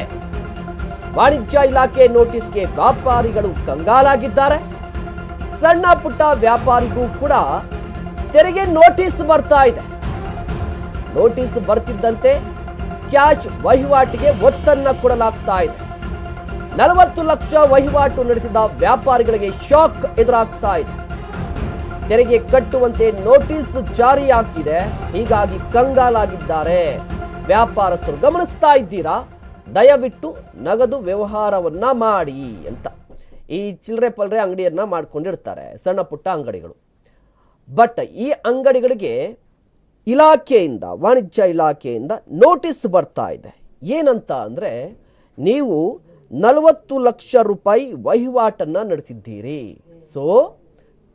ವಾಣಿಜ್ಯ ಇಲಾಖೆ ನೋಟಿಸ್ಗೆ ವ್ಯಾಪಾರಿಗಳು ಕಂಗಾಲಾಗಿದ್ದಾರೆ. ಸಣ್ಣ ಪುಟ್ಟ ವ್ಯಾಪಾರಿಗೂ ಕೂಡ ತೆರಿಗೆ ನೋಟಿಸ್ ಬರ್ತಾ ಇದೆ. ನೋಟಿಸ್ ಬರ್ತಿದ್ದಂತೆ ಕ್ಯಾಶ್ ವಹಿವಾಟಿಗೆ ಒತ್ತನ್ನ ಕೊಡಲಾಗ್ತಾ ಇದೆ. ನಲವತ್ತು ಲಕ್ಷ ವಹಿವಾಟು ನಡೆಸಿದ ವ್ಯಾಪಾರಿಗಳಿಗೆ ಶಾಕ್ ಎದುರಾಗ್ತಾ ಇದೆ. ತೆರಿಗೆ ಕಟ್ಟುವಂತೆ ನೋಟಿಸ್ ಜಾರಿಯಾಗಿದೆ ಹೀಗಾಗಿ ಕಂಗಾಲಾಗಿದ್ದಾರೆ. ವ್ಯಾಪಾರಸ್ಥರು ಗಮನಿಸ್ತಾ ಇದ್ದೀರಾ? ದಯವಿಟ್ಟು ನಗದು ವ್ಯವಹಾರವನ್ನ ಮಾಡಿ ಅಂತ. ಈ ಚಿಲ್ಲರೆ ಪಲ್ರೆ ಅಂಗಡಿಯನ್ನ ಮಾಡ್ಕೊಂಡಿರ್ತಾರೆ ಸಣ್ಣ ಪುಟ್ಟ ಅಂಗಡಿಗಳು. ಬಟ್ ಈ ಅಂಗಡಿಗಳಿಗೆ ಇಲಾಖೆಯಿಂದ, ವಾಣಿಜ್ಯ ಇಲಾಖೆಯಿಂದ ನೋಟಿಸ್ ಬರ್ತಾ ಇದೆ. ಏನಂತ ಅಂದರೆ, ನೀವು ನಲವತ್ತು ಲಕ್ಷ ರೂಪಾಯಿ ವಹಿವಾಟನ್ನು ನಡೆಸಿದ್ದೀರಿ. ಸೊ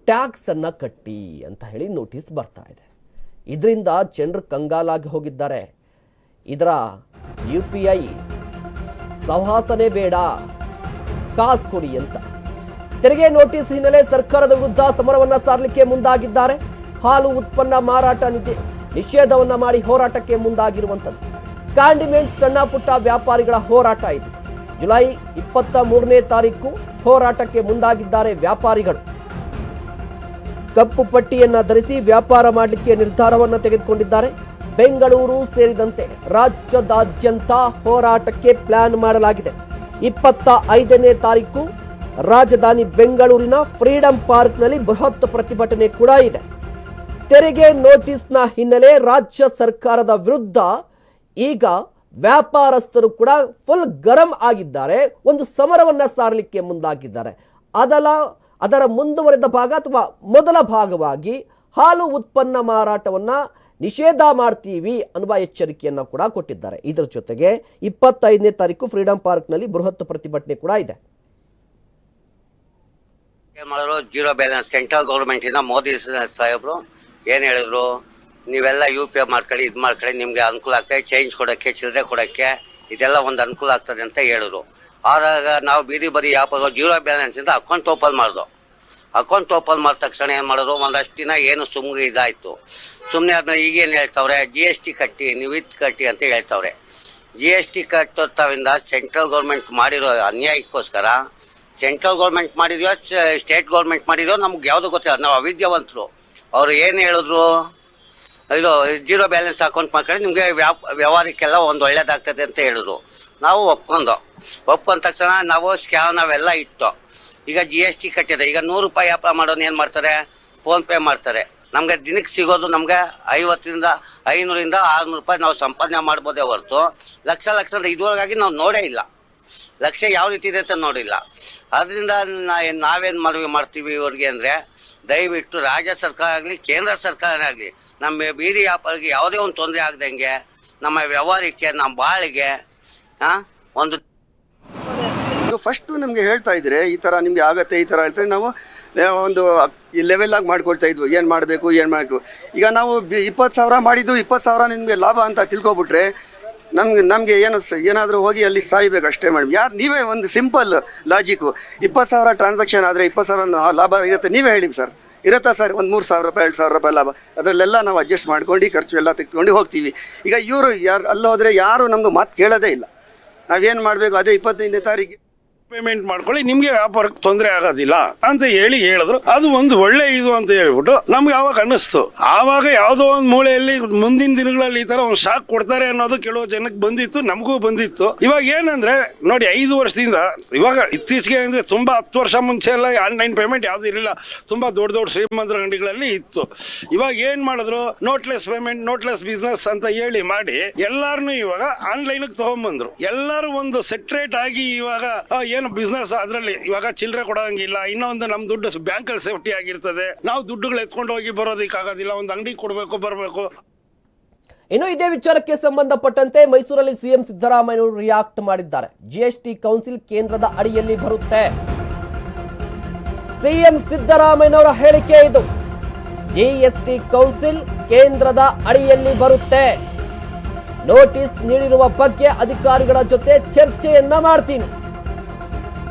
ಟ್ಯಾಕ್ಸನ್ನು ಕಟ್ಟಿ ಅಂತ ಹೇಳಿ ನೋಟಿಸ್ ಬರ್ತಾ ಇದೆ. ಇದರಿಂದ ಜನರು ಕಂಗಾಲಾಗಿ ಹೋಗಿದ್ದಾರೆ. ಇದರ ಯು ಪಿ ಐ ಸಹಾಸನೆ ಬೇಡ, ಕಾಸು ಕೊಡಿ ಅಂತ. ತೆರಿಗೆ ನೋಟಿಸ್ ಹಿನ್ನೆಲೆ ಸರ್ಕಾರದ ವಿರುದ್ಧ ಸಮರವನ್ನು ಸಾರಲಿಕ್ಕೆ ಮುಂದಾಗಿದ್ದಾರೆ. ಹಾಲು ಉತ್ಪನ್ನ ಮಾರಾಟ ನಿಧಿ ನಿಷೇಧವನ್ನು ಮಾಡಿ ಹೋರಾಟಕ್ಕೆ ಮುಂದಾಗಿರುವಂಥದ್ದು. ಕಾಂಡಿಮೆಂಟ್ ಸಣ್ಣ ಪುಟ್ಟ ವ್ಯಾಪಾರಿಗಳ ಹೋರಾಟ ಇದು. ಜುಲೈ ಇಪ್ಪತ್ತ ಮೂರನೇ ತಾರೀಕು ಹೋರಾಟಕ್ಕೆ ಮುಂದಾಗಿದ್ದಾರೆ ವ್ಯಾಪಾರಿಗಳು. ಕಪ್ಪು ಪಟ್ಟಿಯನ್ನ ಧರಿಸಿ ವ್ಯಾಪಾರ ಮಾಡಲಿಕ್ಕೆ ನಿರ್ಧಾರವನ್ನ ತೆಗೆದುಕೊಂಡಿದ್ದಾರೆ. ಬೆಂಗಳೂರು ಸೇರಿದಂತೆ ರಾಜ್ಯದಾದ್ಯಂತ ಹೋರಾಟಕ್ಕೆ ಪ್ಲಾನ್ ಮಾಡಲಾಗಿದೆ. ಇಪ್ಪತ್ತ ಐದನೇ ತಾರೀಕು ರಾಜಧಾನಿ ಬೆಂಗಳೂರಿನ ಫ್ರೀಡಂ ಪಾರ್ಕ್ನಲ್ಲಿ ಬೃಹತ್ ಪ್ರತಿಭಟನೆ ಕೂಡ ಇದೆ. ತೆರಿಗೆ ನೋಟಿಸ್ನ ಹಿನ್ನೆಲೆ ರಾಜ್ಯ ಸರ್ಕಾರದ ವಿರುದ್ಧ ಈಗ ವ್ಯಾಪಾರಸ್ಥರು ಕೂಡ ಫುಲ್ ಗರಂ ಆಗಿದ್ದಾರೆ. ಒಂದು ಸಮರವನ್ನು ಸಾರಲಿಕ್ಕೆ ಮುಂದಾಗಿದ್ದಾರೆ. ಅದಲ ಅದರ ಮುಂದುವರೆದ ಭಾಗ ಅಥವಾ ಮೊದಲ ಭಾಗವಾಗಿ ಹಾಲು ಉತ್ಪನ್ನ ಮಾರಾಟವನ್ನು ನಿಷೇಧ ಮಾಡ್ತೀವಿ ಅನ್ನುವ ಎಚ್ಚರಿಕೆಯನ್ನು ಕೂಡ ಕೊಟ್ಟಿದ್ದಾರೆ. ಇದರ ಜೊತೆಗೆ ಇಪ್ಪತ್ತೈದನೇ ತಾರೀಕು ಫ್ರೀಡಂ ಪಾರ್ಕ್ನಲ್ಲಿ ಬೃಹತ್ ಪ್ರತಿಭಟನೆ ಕೂಡ ಇದೆ. ಮಾಡಿದ್ರು ಜೀರೋ ಬ್ಯಾಲೆನ್ಸ್ ಸೆಂಟ್ರಲ್ ಗೌರ್ಮೆಂಟ್ ಇಂದ ಮೋದಿ ಸಾಹೇಬ್ರು ಏನ್ ಹೇಳಿದ್ರು? ನೀವೆಲ್ಲ ಯು ಪಿ ಐ ಮಾಡ್ಕೊಳ್ಳಿ, ಇದು ಮಾಡ್ಕೊಳ್ಳಿ, ನಿಮ್ಗೆ ಅನುಕೂಲ ಆಗ್ತದೆ ಚೇಂಜ್ ಕೊಡಕ್ಕೆ ಚಿಲ್ಲರೆ ಕೊಡಕ್ಕೆ, ಇದೆಲ್ಲ ಒಂದು ಅನುಕೂಲ ಆಗ್ತದೆ ಅಂತ ಹೇಳಿದ್ರು. ಆದಾಗ ನಾವು ಬೀದಿ ಬದಿ ವ್ಯಾಪಾರ ಜೀರೋ ಬ್ಯಾಲೆನ್ಸ್ ಇಂದ ಅಕೌಂಟ್ ಓಪನ್ ಮಾಡಿದ್ರು ಅಕೌಂಟ್ ಓಪನ್ ಮಾಡಿದ ತಕ್ಷಣ ಏನು ಮಾಡಿದ್ರು? ಒಂದಷ್ಟು ದಿನ ಏನು ಸುಮ್ಗೆ ಇದಾಯಿತು. ಸುಮ್ಮನೆ ಆದ್ಮೇಲೆ ಈಗೇನು ಹೇಳ್ತಾವ್ರೆ? ಜಿ ಎಸ್ ಟಿ ಕಟ್ಟಿ, ನೀವು ಕಟ್ಟಿ ಅಂತ ಹೇಳ್ತಾವ್ರೆ. ಜಿ ಎಸ್ ಟಿ ಕಟ್ಟೋತ್ತಾವಿಂದ ಸೆಂಟ್ರಲ್ ಗೌರ್ಮೆಂಟ್ ಮಾಡಿರೋ ಅನ್ಯಾಯಕ್ಕೋಸ್ಕರ ಸೆಂಟ್ರಲ್ ಗೌರ್ಮೆಂಟ್ ಮಾಡಿದ್ಯೋ ಸ್ಟೇಟ್ ಗೌರ್ಮೆಂಟ್ ಮಾಡಿದ್ಯೋ ನಮ್ಗೆ ಯಾವುದು ಗೊತ್ತಿಲ್ಲ. ನಾವು ಅವಿದ್ಯಾವಂತರು. ಅವ್ರು ಏನು ಹೇಳಿದ್ರು? ಇದು, ಜೀರೋ ಬ್ಯಾಲೆನ್ಸ್ ಅಕೌಂಟ್ ಮಾಡ್ಕೊಂಡು ನಿಮಗೆ ವ್ಯಾಪ್, ವ್ಯವಹಾರಕ್ಕೆಲ್ಲ ಒಂದು ಒಳ್ಳೇದಾಗ್ತದೆ ಅಂತ ಹೇಳಿದ್ರು. ನಾವು ಒಪ್ಕೊಂಡು. ಒಪ್ಕೊಂಡ ತಕ್ಷಣ ನಾವು ಸ್ಕ್ಯಾನ್ ನಾವೆಲ್ಲ ಇಟ್ಟು. ಈಗ ಜಿ ಎಸ್ ಟಿ ಕಟ್ಟಿದೆ. ಈಗ ನೂರು ರೂಪಾಯಿ ವ್ಯಾಪಾರ ಮಾಡೋನು ಏನು ಮಾಡ್ತಾರೆ? ಫೋನ್ ಪೇ ಮಾಡ್ತಾರೆ. ನಮಗೆ ದಿನಕ್ಕೆ ಸಿಗೋದು ನಮಗೆ ಐವತ್ತರಿಂದ ಐನೂರಿಂದ ಆರುನೂರು ರೂಪಾಯಿ ನಾವು ಸಂಪಾದನೆ ಮಾಡ್ಬೋದೇ ಹೊರತು. ಲಕ್ಷ ಲಕ್ಷ ಇದುವರೆಗಾಗಿ ನಾವು ನೋಡೇ ಇಲ್ಲ. ಲಕ್ಷ ಯಾವ ರೀತಿ ಇದೆ ಅಂತ ನೋಡಿಲ್ಲ. ಅದರಿಂದ ನಾವೇನು ಮನವಿ ಮಾಡ್ತೀವಿ ಇವ್ರಿಗೆ ಅಂದರೆ ದಯವಿಟ್ಟು ರಾಜ್ಯ ಸರ್ಕಾರ ಆಗಲಿ, ಕೇಂದ್ರ ಸರ್ಕಾರ ಆಗಲಿ, ನಮ್ಮ ಬೀದಿ ವ್ಯಾಪಾರಿಗೆ ಯಾವುದೇ ಒಂದು ತೊಂದರೆ ಆಗ್ದಂಗೆ, ನಮ್ಮ ವ್ಯವಹಾರಕ್ಕೆ ನಮ್ಮ ಬಾಳಿಗೆ ಒಂದು ಫಸ್ಟ್ ನಮಗೆ ಹೇಳ್ತಾ ಇದ್ರೆ ಈ ಥರ ನಿಮಗೆ ಆಗತ್ತೆ, ಈ ಥರ ಹೇಳ್ತಾರೆ. ನಾವು ಒಂದು ಲೆವೆಲ್ ಆಗಿ ಮಾಡ್ಕೊಳ್ತಾ ಇದ್ವು. ಏನು ಮಾಡಬೇಕು ಏನು ಮಾಡಬೇಕು. ಈಗ ನಾವು ಇಪ್ಪತ್ತು ಸಾವಿರ ಮಾಡಿದ್ದು ಇಪ್ಪತ್ತು ಸಾವಿರ ನಿಮಗೆ ಲಾಭ ಅಂತ ತಿಳ್ಕೊಬಿಟ್ರೆ ನಮ್ಗೆ, ನಮಗೆ ಏನು ಏನಾದರೂ ಹೋಗಿ ಅಲ್ಲಿ ಸಾಯ್ಬೇಕು ಅಷ್ಟೇ ಮೇಡಮ್ ಯಾರು, ನೀವೇ ಒಂದು ಸಿಂಪಲ್ ಲಾಜಿಕ್ಕು ಇಪ್ಪತ್ತು ಸಾವಿರ ಟ್ರಾನ್ಸಾಕ್ಷನ್ ಆದರೆ ಇಪ್ಪತ್ತು ಸಾವಿರ ಲಾಭ ಇರುತ್ತೆ. ನೀವೇ ಹೇಳಿ ಸರ್. ಇರುತ್ತಾ ಸರ್? ಒಂದು ಮೂರು ಸಾವಿರ ರೂಪಾಯಿ, ಎರಡು ಸಾವಿರ ರೂಪಾಯಿ ಲಾಭ. ಅದರಲ್ಲೆಲ್ಲ ನಾವು ಅಡ್ಜಸ್ಟ್ ಮಾಡ್ಕೊಂಡು ಖರ್ಚು ಎಲ್ಲ ತೆಗೆದುಕೊಂಡು ಹೋಗ್ತೀವಿ. ಈಗ ಇವರು ಯಾರು, ಅಲ್ಲೋದ್ರೆ ಯಾರು ನಮ್ಗೆ ಮಾತು ಕೇಳೋದೇ ಇಲ್ಲ. ನಾವೇನು ಮಾಡಬೇಕು? ಅದೇ ಇಪ್ಪತ್ತೈದನೇ ತಾರೀಕು ಪೇಮೆಂಟ್ ಮಾಡ್ಕೊಳ್ಳಿ, ನಿಮ್ಗೆ ವ್ಯಾಪಾರಕ್ಕೆ ತೊಂದರೆ ಆಗೋದಿಲ್ಲ ಅಂತ ಹೇಳಿ ಹೇಳಿದ್ರು. ಅದು ಒಂದು ಒಳ್ಳೆ ಇದು ಅಂತ ಹೇಳ್ಬಿಟ್ಟು ನಮ್ಗೆ ಅವಾಗ ಅನ್ನಿಸ್ತು. ಆವಾಗ ಯಾವುದೋ ಒಂದು ಮೂಳೆಯಲ್ಲಿ ಮುಂದಿನ ದಿನಗಳಲ್ಲಿ ಈ ತರ ಒಂದು ಶಾಕ್ ಕೊಡ್ತಾರೆ ಅನ್ನೋದು ಕೆಲವು ಜನಕ್ಕೆ ಬಂದಿತ್ತು, ನಮಗೂ ಬಂದಿತ್ತು. ಇವಾಗ ಏನಂದ್ರೆ, ನೋಡಿ ಐದು ವರ್ಷದಿಂದ, ಇವಾಗ ಇತ್ತೀಚೆಗೆ ಅಂದ್ರೆ ತುಂಬಾ ಹತ್ತು ವರ್ಷ ಮುಂಚೆ ಎಲ್ಲ ಆನ್ಲೈನ್ ಪೇಮೆಂಟ್ ಯಾವ್ದು ಇರಲಿಲ್ಲ. ತುಂಬಾ ದೊಡ್ಡ ದೊಡ್ಡ ಶ್ರೀಮಂತರ ಅಂಗಡಿಗಳಲ್ಲಿ ಇತ್ತು. ಇವಾಗ ಏನ್ ಮಾಡಿದ್ರು ನೋಟ್ಲೆಸ್ ಪೇಮೆಂಟ್ ನೋಟ್ಲೆಸ್ ಬಿಸ್ನೆಸ್ ಅಂತ ಹೇಳಿ ಮಾಡಿ, ಎಲ್ಲಾರನು ಇವಾಗ ಆನ್ಲೈನ್ ತಗೊಂಡ್ಬಂದ್ರು. ಎಲ್ಲರೂ ಒಂದು ಸೆಟ್ರೇಟ್ ಆಗಿ ಇವಾಗ ಏನು ಬಿಸ್ನೆಸ್ ಅದರಲ್ಲಿ ಇವಾಗ ಚಿಲ್ಲರೆ ಕೊಡೋಂಗಿಲ್ಲ. ಇನ್ನೊಂದು ನಮ್ ದುಡ್ಡು ಬ್ಯಾಂಕಲ್ಲಿ ಸೇಫ್ಟಿ ಆಗಿರ್ತದೆ. ನಾವು ದುಡ್ಡುಗಳು ಎತ್ಕೊಂಡು ಹೋಗಿ ಬರೋದಕ್ಕಾಗೋದಿಲ್ಲ. ಒಂದು ಅಂಗಡಿ ಕೊಡಬೇಕು, ಬರಬೇಕು. ಇನ್ನು ಇದೇ ವಿಚಾರಕ್ಕೆ ಸಂಬಂಧಪಟ್ಟಂತೆ ಮೈಸೂರಲ್ಲಿ ಸಿಎಂ ಸಿದ್ದರಾಮಯ್ಯನವರು ರಿಯಾಕ್ಟ್ ಮಾಡಿದ್ದಾರೆ. ಜಿಎಸ್ಟಿ ಕೌನ್ಸಿಲ್ ಕೇಂದ್ರದ ಅಡಿಯಲ್ಲಿ ಬರುತ್ತೆ. ಸಿಎಂ ಸಿದ್ದರಾಮಯ್ಯನವರ ಹೇಳಿಕೆ ಇದು. ಜಿಎಸ್ಟಿ ಕೌನ್ಸಿಲ್ ಕೇಂದ್ರದ ಅಡಿಯಲ್ಲಿ ಬರುತ್ತೆ. ನೋಟಿಸ್ ನೀಡಿರುವ ಬಗ್ಗೆ ಅಧಿಕಾರಿಗಳ ಜೊತೆ ಚರ್ಚೆಯನ್ನ ಮಾಡ್ತೀನಿ.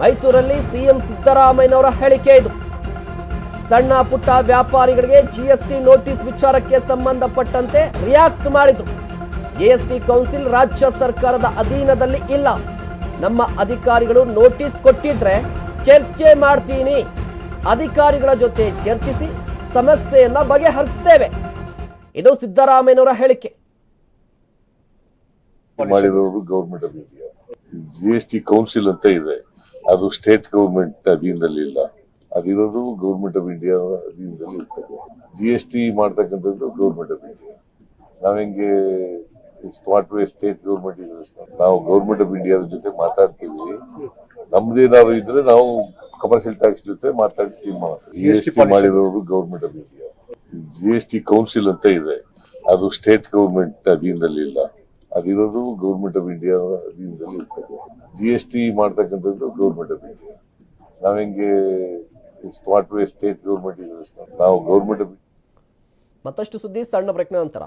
ಮೈಸೂರಲ್ಲಿ ಸಿಎಂ ಸಿದ್ದರಾಮಯ್ಯನವರ ಹೇಳಿಕೆ ಇದು. ಸಣ್ಣ ಪುಟ್ಟ ವ್ಯಾಪಾರಿಗಳಿಗೆ ಜಿಎಸ್ಟಿ ನೋಟಿಸ್ ವಿಚಾರಕ್ಕೆ ಸಂಬಂಧಪಟ್ಟಂತೆ ರಿಯಾಕ್ಟ್ ಮಾಡಿತು. ಜಿಎಸ್ಟಿ ಕೌನ್ಸಿಲ್ ರಾಜ್ಯ ಸರ್ಕಾರದ ಅಧೀನದಲ್ಲಿ ಇಲ್ಲ. ನಮ್ಮ ಅಧಿಕಾರಿಗಳು ನೋಟಿಸ್ ಕೊಟ್ಟಿದ್ರೆ ಚರ್ಚೆ ಮಾಡ್ತೀನಿ. ಅಧಿಕಾರಿಗಳ ಜೊತೆ ಚರ್ಚಿಸಿ ಸಮಸ್ಯೆಯನ್ನ ಬಗೆಹರಿಸ್ತೇವೆ. ಇದು ಸಿದ್ದರಾಮಯ್ಯನವರ ಹೇಳಿಕೆ. ಜಿ ಎಸ್ ಟಿ ಕೌನ್ಸಿಲ್ ಅಂತ ಇದೆ. ಅದು ಸ್ಟೇಟ್ ಗೌರ್ಮೆಂಟ್ ಅಧೀನದಲ್ಲಿ ಇಲ್ಲ. ಅದಿರೋದು ಗೌರ್ಮೆಂಟ್ ಆಫ್ ಇಂಡಿಯಾ ಅಧೀನದಲ್ಲಿ ಇರ್ತದೆ. ಜಿ ಎಸ್ ಟಿ ಮಾಡ್ತಕ್ಕಂಥದ್ದು ಗೌರ್ಮೆಂಟ್ ಆಫ್ ಇಂಡಿಯಾ ನಾವ್ ಹೆಂಗೆ ಸ್ಮಾರ್ಟ್ ವೇ ಸ್ಟೇಟ್ ಗೌರ್ಮೆಂಟ್ ನಾವು ಗೌರ್ಮೆಂಟ್ ಆಫ್ ಇಂಡಿಯಾದ ಜೊತೆ ಮಾತಾಡ್ತೀವಿ. ನಮ್ದೇನಾದ್ರು ಇದ್ರೆ ನಾವು ಕಮರ್ಷಿಯಲ್ ಟ್ಯಾಕ್ಸ್ ಜೊತೆ ಮಾತಾಡ್ತೀವಿ ಜಿ ಎಸ್ ಟಿ ಮಾಡಿರೋರು government of India G S T council ಅಂತ ಇದೆ. ಅದು ಸ್ಟೇಟ್ ಗೌರ್ಮೆಂಟ್ ಅಧೀನದಲ್ಲಿ ಇಲ್ಲ. ಅದಿರೋದು ಗೌರ್ಮೆಂಟ್ ಆಫ್ ಇಂಡಿಯಾ ಅಧೀನದಲ್ಲಿ ಇರ್ತದೆ. ಜಿ ಎಸ್ ಟಿ ಮಾಡ್ತಕ್ಕಂಥದ್ದು ಗೌರ್ಮೆಂಟ್ ಆಫ್ ಇಂಡಿಯಾ ನಾವ್ ಹೆಂಗೆ ಸ್ಟೇಟ್ ಗೌರ್ಮೆಂಟ್ ನಾವು ಗೌರ್ಮೆಂಟ್ ಆಫ್ ಮತ್ತಷ್ಟು ಸುದ್ದಿ ಸಣ್ಣ ಬ್ರೇಕ್ನ ನಂತರ.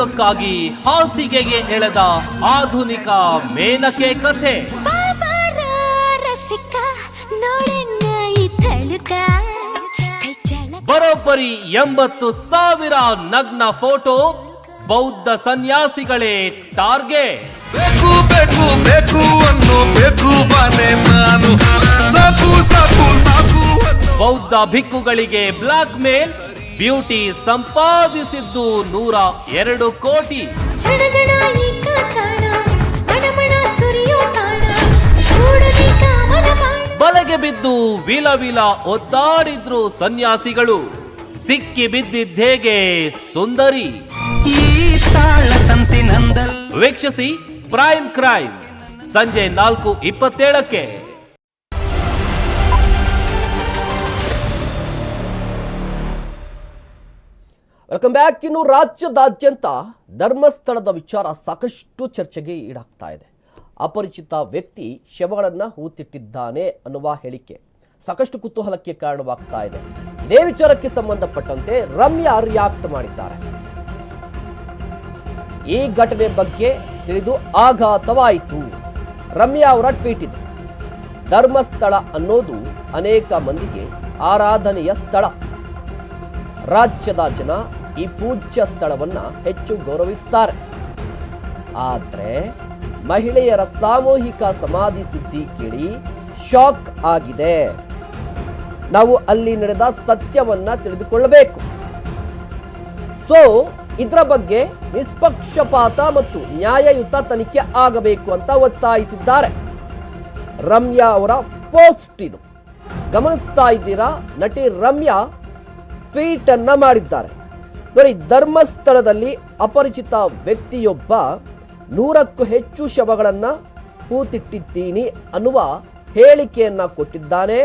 ತಪೋ ಭಂಗಕ್ಕಾಗಿ ಹಾಸಿಗೆಗೆ ಎಳೆದ ಆಧುನಿಕ ಮೇನಕೆ ಕಥೆ. ಬರೋಬ್ಬರಿ ಎಂಬತ್ತು ಸಾವಿರ ನಗ್ನ ಫೋಟೋ ಬೌದ್ಧ ಸನ್ಯಾಸಿಗಳೇ ಟಾರ್ಗೆಟ್ ಬೇಕು ಬೇಕು ಬೇಕು ಅನ್ನೋ ಬೇಕು ನಾನು. ಸಾಕು ಸಾಕು ಸಾಕು ಬೌದ್ಧ ಭಿಕ್ಕುಗಳಿಗೆ ಬ್ಲಾಕ್ ಮೇಲ್ ಬ್ಯೂಟಿ ಸಂಪಾದಿಸಿದ್ದು ನೂರ ಎರಡು ಕೋಟಿ. ಬಲೆಗೆ ಬಿದ್ದು ವಿಲ ವಿಲ ಒದ್ದಾಡಿದ್ರು ಸನ್ಯಾಸಿಗಳು. ಸಿಕ್ಕಿ ಬಿದ್ದಿದ್ದೇಗೆ ಸುಂದರಿ. ವೀಕ್ಷಿಸಿ ಪ್ರೈಮ್ ಕ್ರೈಮ್ ಸಂಜೆ ನಾಲ್ಕು ಇಪ್ಪತ್ತೇಳಕ್ಕೆ. ವೆಲ್ಕಮ್ ಬ್ಯಾಕ್ ಇನ್ನು ರಾಜ್ಯದಾದ್ಯಂತ ಧರ್ಮಸ್ಥಳದ ವಿಚಾರ ಸಾಕಷ್ಟು ಚರ್ಚೆಗೆ ಈಡಾಗ್ತಾ ಇದೆ. ಅಪರಿಚಿತ ವ್ಯಕ್ತಿ ಶವಗಳನ್ನು ಹೂತಿಟ್ಟಿದ್ದಾನೆ ಅನ್ನುವ ಹೇಳಿಕೆ ಸಾಕಷ್ಟು ಕುತೂಹಲಕ್ಕೆ ಕಾರಣವಾಗ್ತಾ ಇದೆ. ಇದೇ ವಿಚಾರಕ್ಕೆ ಸಂಬಂಧಪಟ್ಟಂತೆ ರಮ್ಯಾ ರಿಯಾಕ್ಟ್ ಮಾಡಿದ್ದಾರೆ. ಈ ಘಟನೆ ಬಗ್ಗೆ ತಿಳಿದು ಆಘಾತವಾಯಿತು. ರಮ್ಯಾ ಅವರ ಟ್ವೀಟ್ ಇದೆ. ಧರ್ಮಸ್ಥಳ ಅನ್ನೋದು ಅನೇಕ ಮಂದಿಗೆ ಆರಾಧನೆಯ ಸ್ಥಳ. ರಾಜ್ಯದ ಜನ ಈ ಪೂಜ್ಯ ಸ್ಥಳವನ್ನ ಹೆಚ್ಚು ಗೌರವಿಸ್ತಾರೆ. ಆದ್ರೆ ಮಹಿಳೆಯರ ಸಾಮೂಹಿಕ ಸಮಾಧಿ ಸುದ್ದಿ ಕೇಳಿ ಶಾಕ್ ಆಗಿದೆ. ನಾವು ಅಲ್ಲಿ ನಡೆದ ಸತ್ಯವನ್ನ ತಿಳಿದುಕೊಳ್ಳಬೇಕು. ಸೊ ಇದರ ಬಗ್ಗೆ ನಿಷ್ಪಕ್ಷಪಾತ ಮತ್ತು ನ್ಯಾಯಯುತ ತನಿಖೆ ಆಗಬೇಕು ಅಂತ ಒತ್ತಾಯಿಸಿದ್ದಾರೆ. ರಮ್ಯಾ ಅವರ ಪೋಸ್ಟ್ ಇದು. ಗಮನಿಸ್ತಾ ಇದ್ದೀರಾ ನಟಿ ರಮ್ಯಾ ಟ್ವೀಟ್ ಅನ್ನ ಮಾಡಿದ್ದಾರೆ. ನೋಡಿ ಧರ್ಮಸ್ಥಳದಲ್ಲಿ ಅಪರಿಚಿತ ವ್ಯಕ್ತಿಯೊಬ್ಬ ನೂರಕ್ಕೂ ಹೆಚ್ಚು ಶವಗಳನ್ನು ಹೂತಿಟ್ಟಿದ್ದೀನಿ ಅನ್ನುವ ಹೇಳಿಕೆಯನ್ನು ಕೊಟ್ಟಿದ್ದಾನೆ.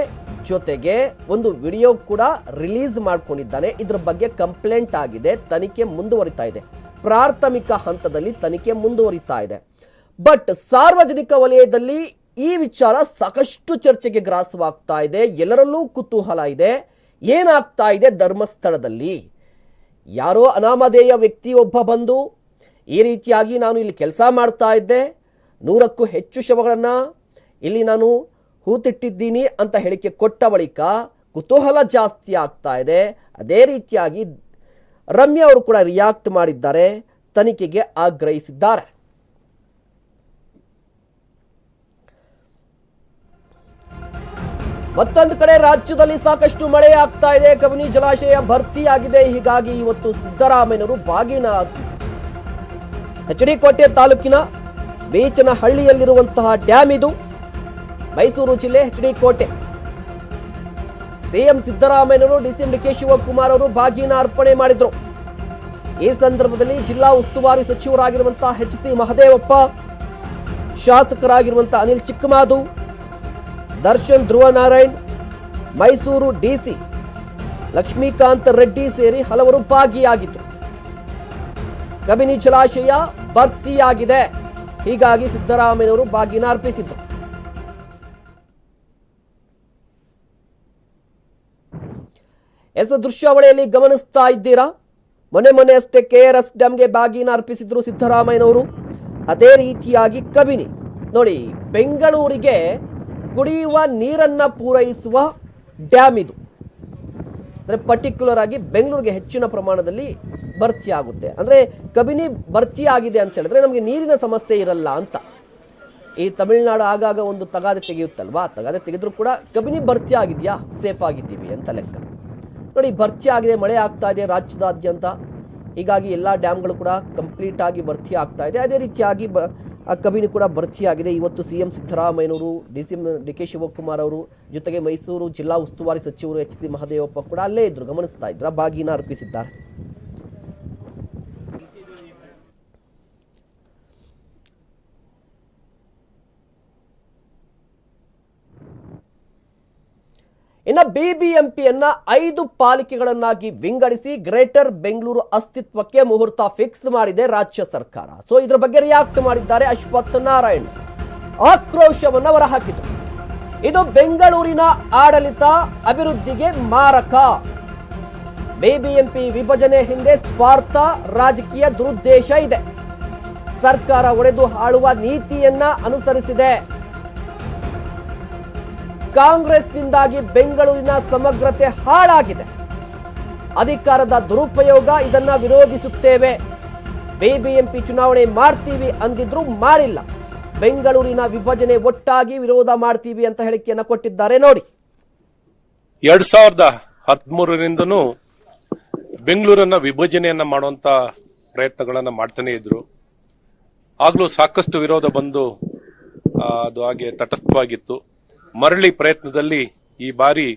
ಜೊತೆಗೆ ಒಂದು ವಿಡಿಯೋ ಕೂಡ ರಿಲೀಸ್ ಮಾಡ್ಕೊಂಡಿದ್ದಾನೆ. ಇದ್ರ ಬಗ್ಗೆ ಕಂಪ್ಲೇಂಟ್ ಆಗಿದೆ. ತನಿಖೆ ಮುಂದುವರಿತಾ ಇದೆ. ಪ್ರಾಥಮಿಕ ಹಂತದಲ್ಲಿ ತನಿಖೆ ಮುಂದುವರಿತಾ ಇದೆ. ಬಟ್ ಸಾರ್ವಜನಿಕ ವಲಯದಲ್ಲಿ ಈ ವಿಚಾರ ಸಾಕಷ್ಟು ಚರ್ಚೆಗೆ ಗ್ರಾಸವಾಗ್ತಾ ಇದೆ. ಎಲ್ಲರಲ್ಲೂ ಕುತೂಹಲ ಇದೆ. ಏನಾಗ್ತಾ ಇದೆ ಧರ್ಮಸ್ಥಳದಲ್ಲಿ? ಯಾರೋ ಅನಾಮಧೇಯ ವ್ಯಕ್ತಿಯೊಬ್ಬ ಬಂದು, ಈ ರೀತಿಯಾಗಿ ನಾನು ಇಲ್ಲಿ ಕೆಲಸ ಮಾಡ್ತಾ ಇದ್ದೆ, ನೂರಕ್ಕೂ ಹೆಚ್ಚು ಶವಗಳನ್ನು ಇಲ್ಲಿ ನಾನು ಹೂತಿಟ್ಟಿದ್ದೀನಿ ಅಂತ ಹೇಳಿಕೆ ಕೊಟ್ಟ ಬಳಿಕ ಕುತೂಹಲ ಜಾಸ್ತಿ ಆಗ್ತಾ ಇದೆ. ಅದೇ ರೀತಿಯಾಗಿ ರಮ್ಯಾ ಅವರು ಕೂಡ ರಿಯಾಕ್ಟ್ ಮಾಡಿದ್ದಾರೆ, ತನಿಖೆಗೆ ಆಗ್ರಹಿಸಿದ್ದಾರೆ. ಮತ್ತೊಂದು ಕಡೆ ರಾಜ್ಯದಲ್ಲಿ ಸಾಕಷ್ಟು ಮಳೆ ಆಗ್ತಾ ಇದೆ. ಕಬಿನಿ ಜಲಾಶಯ ಭರ್ತಿಯಾಗಿದೆ. ಹೀಗಾಗಿ ಇವತ್ತು ಸಿದ್ದರಾಮಯ್ಯನವರು ಬಾಗಿನ ಹೆಚ್ಡಿಕೋಟೆ ತಾಲೂಕಿನ ಬೀಚನ ಹಳ್ಳಿಯಲ್ಲಿರುವಂತಹ ಡ್ಯಾಮ್ ಇದು. ಮೈಸೂರು ಜಿಲ್ಲೆ ಹೆಚ್ಡಿಕೋಟೆ ಸಿಎಂ ಸಿದ್ದರಾಮಯ್ಯನವರು ಡಿಸಿಎಂ ಡಿ ಕೆ ಶಿವಕುಮಾರ್ ಅವರು ಬಾಗಿನ ಅರ್ಪಣೆ ಮಾಡಿದರು. ಈ ಸಂದರ್ಭದಲ್ಲಿ ಜಿಲ್ಲಾ ಉಸ್ತುವಾರಿ ಸಚಿವರಾಗಿರುವಂತಹ ಎಚ್ ಸಿ ಮಹದೇವಪ್ಪ, ಶಾಸಕರಾಗಿರುವಂತಹ ಅನಿಲ್ ಚಿಕ್ಕಮಾದು ದರ್ಶನ್, ಧ್ರುವನಾರಾಯಣ್, ಮೈಸೂರು ಡಿಸಿ ಲಕ್ಷ್ಮೀಕಾಂತ್ ರೆಡ್ಡಿ ಸೇರಿ ಹಲವರು ಭಾಗಿಯಾಗಿದ್ದರು ಕಬಿನಿ ಜಲಾಶಯ ಭರ್ತಿಯಾಗಿದೆ. ಹೀಗಾಗಿ ಸಿದ್ದರಾಮಯ್ಯನವರು ಬಾಗಿನ ಅರ್ಪಿಸಿದ್ದರು ಎಸ್ ದೃಶ್ಯಾವಳಿಯಲ್ಲಿ ಗಮನಿಸ್ತಾ ಇದ್ದೀರಾ? ಮೊನ್ನೆ ಮೊನ್ನೆ ಅಷ್ಟೇ ಕೆ ಆರ್ ಎಸ್ ಡ್ಯಾಮ್ಗೆ ಬಾಗಿನ ಅರ್ಪಿಸಿದ್ರು ಸಿದ್ದರಾಮಯ್ಯನವರು. ಅದೇ ರೀತಿಯಾಗಿ ಕಬಿನಿ. ನೋಡಿ, ಬೆಂಗಳೂರಿಗೆ ಕುಡಿಯುವ ನೀರನ್ನ ಪೂರೈಸುವ ಡ್ಯಾಮ್ ಇದು. ಅಂದರೆ ಪರ್ಟಿಕ್ಯುಲರ್ ಆಗಿ ಬೆಂಗಳೂರಿಗೆ ಹೆಚ್ಚಿನ ಪ್ರಮಾಣದಲ್ಲಿ ಭರ್ತಿ ಆಗುತ್ತೆ. ಅಂದರೆ ಕಬಿನಿ ಭರ್ತಿ ಆಗಿದೆ ಅಂತ ಹೇಳಿದ್ರೆ ನಮಗೆ ನೀರಿನ ಸಮಸ್ಯೆ ಇರಲ್ಲ ಅಂತ. ಈ ತಮಿಳುನಾಡು ಆಗಾಗ ಒಂದು ತಗಾದೆ ತೆಗೆಯುತ್ತಲ್ವಾ? ತಗಾದೆ ತೆಗೆದ್ರೂ ಕೂಡ ಕಬಿನಿ ಭರ್ತಿ ಆಗಿದೆಯಾ? ಸೇಫ್ ಆಗಿದ್ದೀವಿ ಅಂತ ಲೆಕ್ಕ. ನೋಡಿ, ಭರ್ತಿ ಆಗಿದೆ, ಮಳೆ ಆಗ್ತಾ ಇದೆ ರಾಜ್ಯದಾದ್ಯಂತ. ಹೀಗಾಗಿ ಎಲ್ಲ ಡ್ಯಾಮ್ಗಳು ಕೂಡ ಕಂಪ್ಲೀಟಾಗಿ ಭರ್ತಿ ಆಗ್ತಾ ಇದೆ. ಅದೇ ರೀತಿಯಾಗಿ ಬ ಆ ಕಬಿನಿ ಕೂಡ ಭರ್ತಿಯಾಗಿದೆ. ಇವತ್ತು ಸಿ ಎಂ ಸಿದ್ದರಾಮಯ್ಯನವರು, D C M D K Shivakumar ಅವರು ಜೊತೆಗೆ ಮೈಸೂರು ಜಿಲ್ಲಾ ಉಸ್ತುವಾರಿ ಸಚಿವರು ಎಚ್ ಸಿ ಮಹದೇವಪ್ಪ ಕೂಡ ಅಲ್ಲೇ ಇದ್ದರು ಗಮನಿಸ್ತಾ ಇದ್ರು ಬಾಗಿನ ಅರ್ಪಿಸಿದ್ದಾರೆ. ಇನ್ನು ಬಿಬಿಎಂಪಿಯನ್ನ ಐದು ಪಾಲಿಕೆಗಳನ್ನಾಗಿ ವಿಂಗಡಿಸಿ ಗ್ರೇಟರ್ ಬೆಂಗಳೂರು ಅಸ್ತಿತ್ವಕ್ಕೆ ಮುಹೂರ್ತ ಫಿಕ್ಸ್ ಮಾಡಿದೆ ರಾಜ್ಯ ಸರ್ಕಾರ. ಸೊ, ಇದ್ರ ಬಗ್ಗೆ ರಿಯಾಕ್ಟ್ ಮಾಡಿದ್ದಾರೆ ಅಶ್ವಥ್ ನಾರಾಯಣ್. ಆಕ್ರೋಶವನ್ನು ಹೊರಹಾಕಿದರು. ಇದು ಬೆಂಗಳೂರಿನ ಆಡಳಿತ ಅಭಿವೃದ್ಧಿಗೆ ಮಾರಕ. ಬಿಬಿಎಂಪಿ ವಿಭಜನೆ ಹಿಂದೆ ಸ್ವಾರ್ಥ, ರಾಜಕೀಯ ದುರುದ್ದೇಶ ಇದೆ. ಸರ್ಕಾರ ಒಡೆದು ಆಳುವ ನೀತಿಯನ್ನ ಅನುಸರಿಸಿದೆ. ಕಾಂಗ್ರೆಸ್ನಿಂದಾಗಿ ಬೆಂಗಳೂರಿನ ಸಮಗ್ರತೆ ಹಾಳಾಗಿದೆ. ಅಧಿಕಾರದ ದುರುಪಯೋಗ ಇದನ್ನ ವಿರೋಧಿಸುತ್ತೇವೆ. ಬಿಬಿಎಂಪಿ ಚುನಾವಣೆ ಮಾಡ್ತೀವಿ ಅಂದಿದ್ರು ಮಾಡಿಲ್ಲ. ಬೆಂಗಳೂರಿನ ವಿಭಜನೆ ಒಟ್ಟಾಗಿ ವಿರೋಧ ಮಾಡ್ತೀವಿ ಅಂತ ಹೇಳಿಕೆಯನ್ನು ಕೊಟ್ಟಿದ್ದಾರೆ ನೋಡಿ. ಎರಡ್ ಸಾವಿರದ ಹದಿಮೂರರಿಂದನೂ ಬೆಂಗಳೂರನ್ನ ವಿಭಜನೆಯನ್ನ ಮಾಡುವಂತ ಪ್ರಯತ್ನಗಳನ್ನ ಮಾಡ್ತಾನೆ ಇದ್ರು. ಆಗ್ಲೂ ಸಾಕಷ್ಟು ವಿರೋಧ ಬಂದು ಅದು ಹಾಗೆ ತಟಸ್ಥವಾಗಿತ್ತು. ಮರಳಿ ಪ್ರಯತ್ನದಲ್ಲಿ ಈ ಬಾರಿ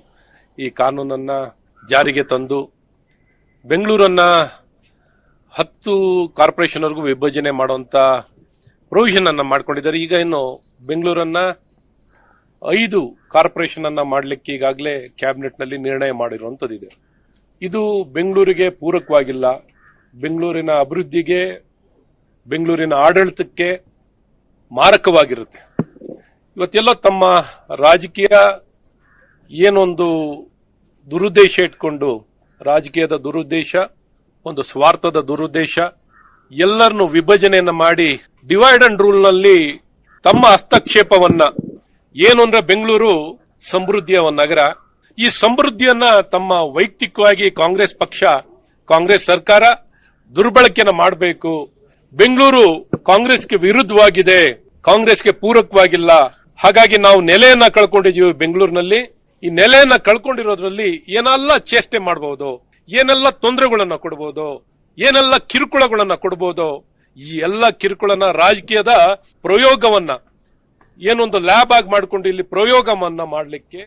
ಈ ಕಾನೂನನ್ನು ಜಾರಿಗೆ ತಂದು ಬೆಂಗಳೂರನ್ನು ಹತ್ತು ಕಾರ್ಪೊರೇಷನ್ವರೆಗೂ ವಿಭಜನೆ ಮಾಡುವಂಥ ಪ್ರೊವಿಷನ್ ಮಾಡಿಕೊಂಡಿದ್ದಾರೆ. ಈಗ ಇನ್ನು ಬೆಂಗಳೂರನ್ನ ಐದು ಕಾರ್ಪೊರೇಷನನ್ನು ಮಾಡಲಿಕ್ಕೆ ಈಗಾಗಲೇ ಕ್ಯಾಬಿನೆಟ್ನಲ್ಲಿ ನಿರ್ಣಯ ಮಾಡಿರುವಂಥದ್ದಿದೆ ಇದು ಬೆಂಗಳೂರಿಗೆ ಪೂರಕವಾಗಿಲ್ಲ. ಬೆಂಗಳೂರಿನ ಅಭಿವೃದ್ಧಿಗೆ, ಬೆಂಗಳೂರಿನ ಆಡಳಿತಕ್ಕೆ ಮಾರಕವಾಗಿರುತ್ತೆ. ಇವತ್ತೆಲ್ಲ ತಮ್ಮ ರಾಜಕೀಯ ಏನೊಂದು ದುರುದ್ದೇಶ ಇಟ್ಕೊಂಡು, ರಾಜಕೀಯದ ದುರುದ್ದೇಶ, ಒಂದು ಸ್ವಾರ್ಥದ ದುರುದ್ದೇಶ, ಎಲ್ಲರನ್ನು ವಿಭಜನೆಯನ್ನು ಮಾಡಿ ಡಿವೈಡ್ ಅಂಡ್ ರೂಲ್ನಲ್ಲಿ ತಮ್ಮ ಹಸ್ತಕ್ಷೇಪವನ್ನ, ಏನು ಅಂದ್ರೆ ಬೆಂಗಳೂರು ಸಮೃದ್ಧಿಯ ಒಂದು ನಗರ. ಈ ಸಮೃದ್ಧಿಯನ್ನ ತಮ್ಮ ವೈಯಕ್ತಿಕವಾಗಿ ಕಾಂಗ್ರೆಸ್ ಪಕ್ಷ, ಕಾಂಗ್ರೆಸ್ ಸರ್ಕಾರ ದುರ್ಬಳಕೆಯನ್ನು ಮಾಡಬೇಕು. ಬೆಂಗಳೂರು ಕಾಂಗ್ರೆಸ್ಗೆ ವಿರುದ್ಧವಾಗಿದೆ, ಕಾಂಗ್ರೆಸ್ಗೆ ಪೂರಕವಾಗಿಲ್ಲ. ಹಾಗಾಗಿ ನಾವು ನೆಲೆಯನ್ನ ಕಳ್ಕೊಂಡಿದ್ದೀವಿ ಬೆಂಗಳೂರಿನಲ್ಲಿ. ಈ ನೆಲೆಯನ್ನ ಕಳ್ಕೊಂಡಿರೋದ್ರಲ್ಲಿ ಏನೆಲ್ಲ ಚೇಷ್ಟೆ ಮಾಡಬಹುದು ಏನೆಲ್ಲ ತೊಂದರೆಗಳನ್ನ ಕೊಡಬಹುದು ಏನೆಲ್ಲ ಕಿರುಕುಳಗಳನ್ನ ಕೊಡಬಹುದು ಈ ಎಲ್ಲ ಕಿರುಕುಳನ ರಾಜಕೀಯದ ಪ್ರಯೋಗವನ್ನ, ಏನೊಂದು ಲ್ಯಾಬ್ ಆಗಿ ಮಾಡ್ಕೊಂಡು ಇಲ್ಲಿ ಪ್ರಯೋಗವನ್ನ ಮಾಡಲಿಕ್ಕೆ.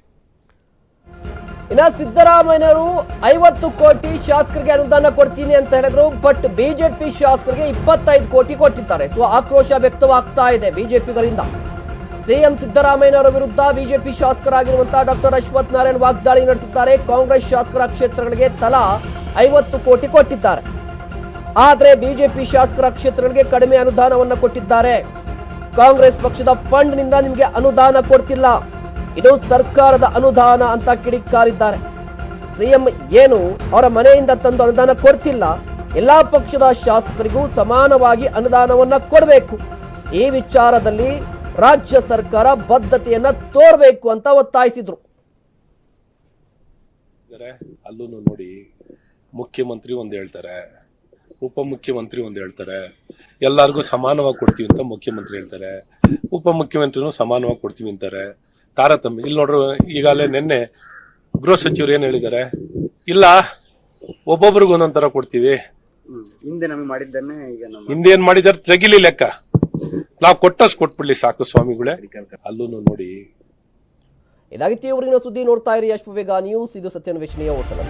ಇನ್ನ ಸಿದ್ದರಾಮಯ್ಯರು ಐವತ್ತು ಕೋಟಿ ಶಾಸಕರಿಗೆ ಅನುದಾನ ಕೊಡ್ತೀನಿ ಅಂತ ಹೇಳಿದ್ರು, ಬಟ್ ಬಿಜೆಪಿ ಶಾಸಕರಿಗೆ ಇಪ್ಪತ್ತೈದು ಕೋಟಿ ಕೊಟ್ಟಿದ್ದಾರೆ. ಸೊ ಆಕ್ರೋಶ ವ್ಯಕ್ತವಾಗ್ತಾ ಇದೆ ಬಿಜೆಪಿಗರಿಂದ ಸಿಎಂ ಸಿದ್ದರಾಮಯ್ಯನವರ ವಿರುದ್ಧ ಬಿಜೆಪಿ ಶಾಸಕರಾಗಿರುವಂತಹ ಡಾಕ್ಟರ್ ಅಶ್ವಥ್ ನಾರಾಯಣ್ ವಾಗ್ದಾಳಿ ನಡೆಸಿದ್ದಾರೆ ಕಾಂಗ್ರೆಸ್ ಶಾಸಕರ ಕ್ಷೇತ್ರಗಳಿಗೆ ತಲಾ ಐವತ್ತು ಕೋಟಿ ಕೊಟ್ಟಿದ್ದಾರೆ. ಆದರೆ ಬಿಜೆಪಿ ಶಾಸಕರ ಕ್ಷೇತ್ರಗಳಿಗೆ ಕಡಿಮೆ ಅನುದಾನವನ್ನು ಕೊಟ್ಟಿದ್ದಾರೆ. ಕಾಂಗ್ರೆಸ್ ಪಕ್ಷದ ಫಂಡ್ನಿಂದ ನಿಮಗೆ ಅನುದಾನ ಕೊಡ್ತಿಲ್ಲ. ಇದು ಸರ್ಕಾರದ ಅನುದಾನ ಅಂತ ಕಿಡಿಕಾರಿದ್ದಾರೆ. ಸಿಎಂ ಏನು ಅವರ ಮನೆಯಿಂದ ತಂದು ಅನುದಾನ ಕೊಡ್ತಿಲ್ಲ. ಎಲ್ಲಾ ಪಕ್ಷದ ಶಾಸಕರಿಗೂ ಸಮಾನವಾಗಿ ಅನುದಾನವನ್ನ ಕೊಡಬೇಕು. ಈ ವಿಚಾರದಲ್ಲಿ ರಾಜ್ಯ ಸರ್ಕಾರ ಬದ್ಧತೆಯನ್ನ ತೋರ್ಬೇಕು ಅಂತ ಒತ್ತಾಯಿಸಿದ್ರು. ಅಲ್ಲೂ ನೋಡಿ ಮುಖ್ಯಮಂತ್ರಿ ಒಂದ್ ಹೇಳ್ತಾರೆ ಉಪ ಮುಖ್ಯಮಂತ್ರಿ ಒಂದ್ ಹೇಳ್ತಾರೆ ಎಲ್ಲರಿಗೂ ಸಮಾನವಾಗಿ ಕೊಡ್ತೀವಿ ಅಂತ ಮುಖ್ಯಮಂತ್ರಿ ಹೇಳ್ತಾರೆ ಉಪಮುಖ್ಯಮಂತ್ರಿನೂ ಸಮಾನವಾಗಿ ಕೊಡ್ತೀವಿ ಅಂತಾರೆ. ತಾರತಮ್ಯ ಇಲ್ಲಿ ನೋಡ್ರು ಈಗಾಗಲೇ ನಿನ್ನೆ ಗೃಹ ಸಚಿವರು ಏನು ಹೇಳಿದ್ದಾರೆ ಇಲ್ಲ ಒಬ್ಬೊಬ್ರಿಗೂ ಒಂದೊಂದ್ ತರ ಕೊಡ್ತೀವಿ. ಹಿಂದೆ ನಮಗೆ ಮಾಡಿದ್ದನ್ನೇ ಈಗ ಹಿಂದೆ ಏನು ಮಾಡಿದಾರೆ ತೆಗಿಲಿ ಲೆಕ್ಕ. ನಾವು ಕೊಟ್ಟಷ್ಟು ಕೊಟ್ಬಿಡ್ಲಿ ಸಾಕು ಸ್ವಾಮಿಗಳೇ. ಅಲ್ಲೂ ನೋಡಿ. ಇದಾಗಿತ್ತು ಇವರಿನ ಸುದ್ದಿ ನೋಡ್ತಾ ಇರಿ ಅಶ್ವವೇಗ ನ್ಯೂಸ್ ಇದು ಸತ್ಯನ್ವೇಷಣೆಯ ಹೋಟೆಲ್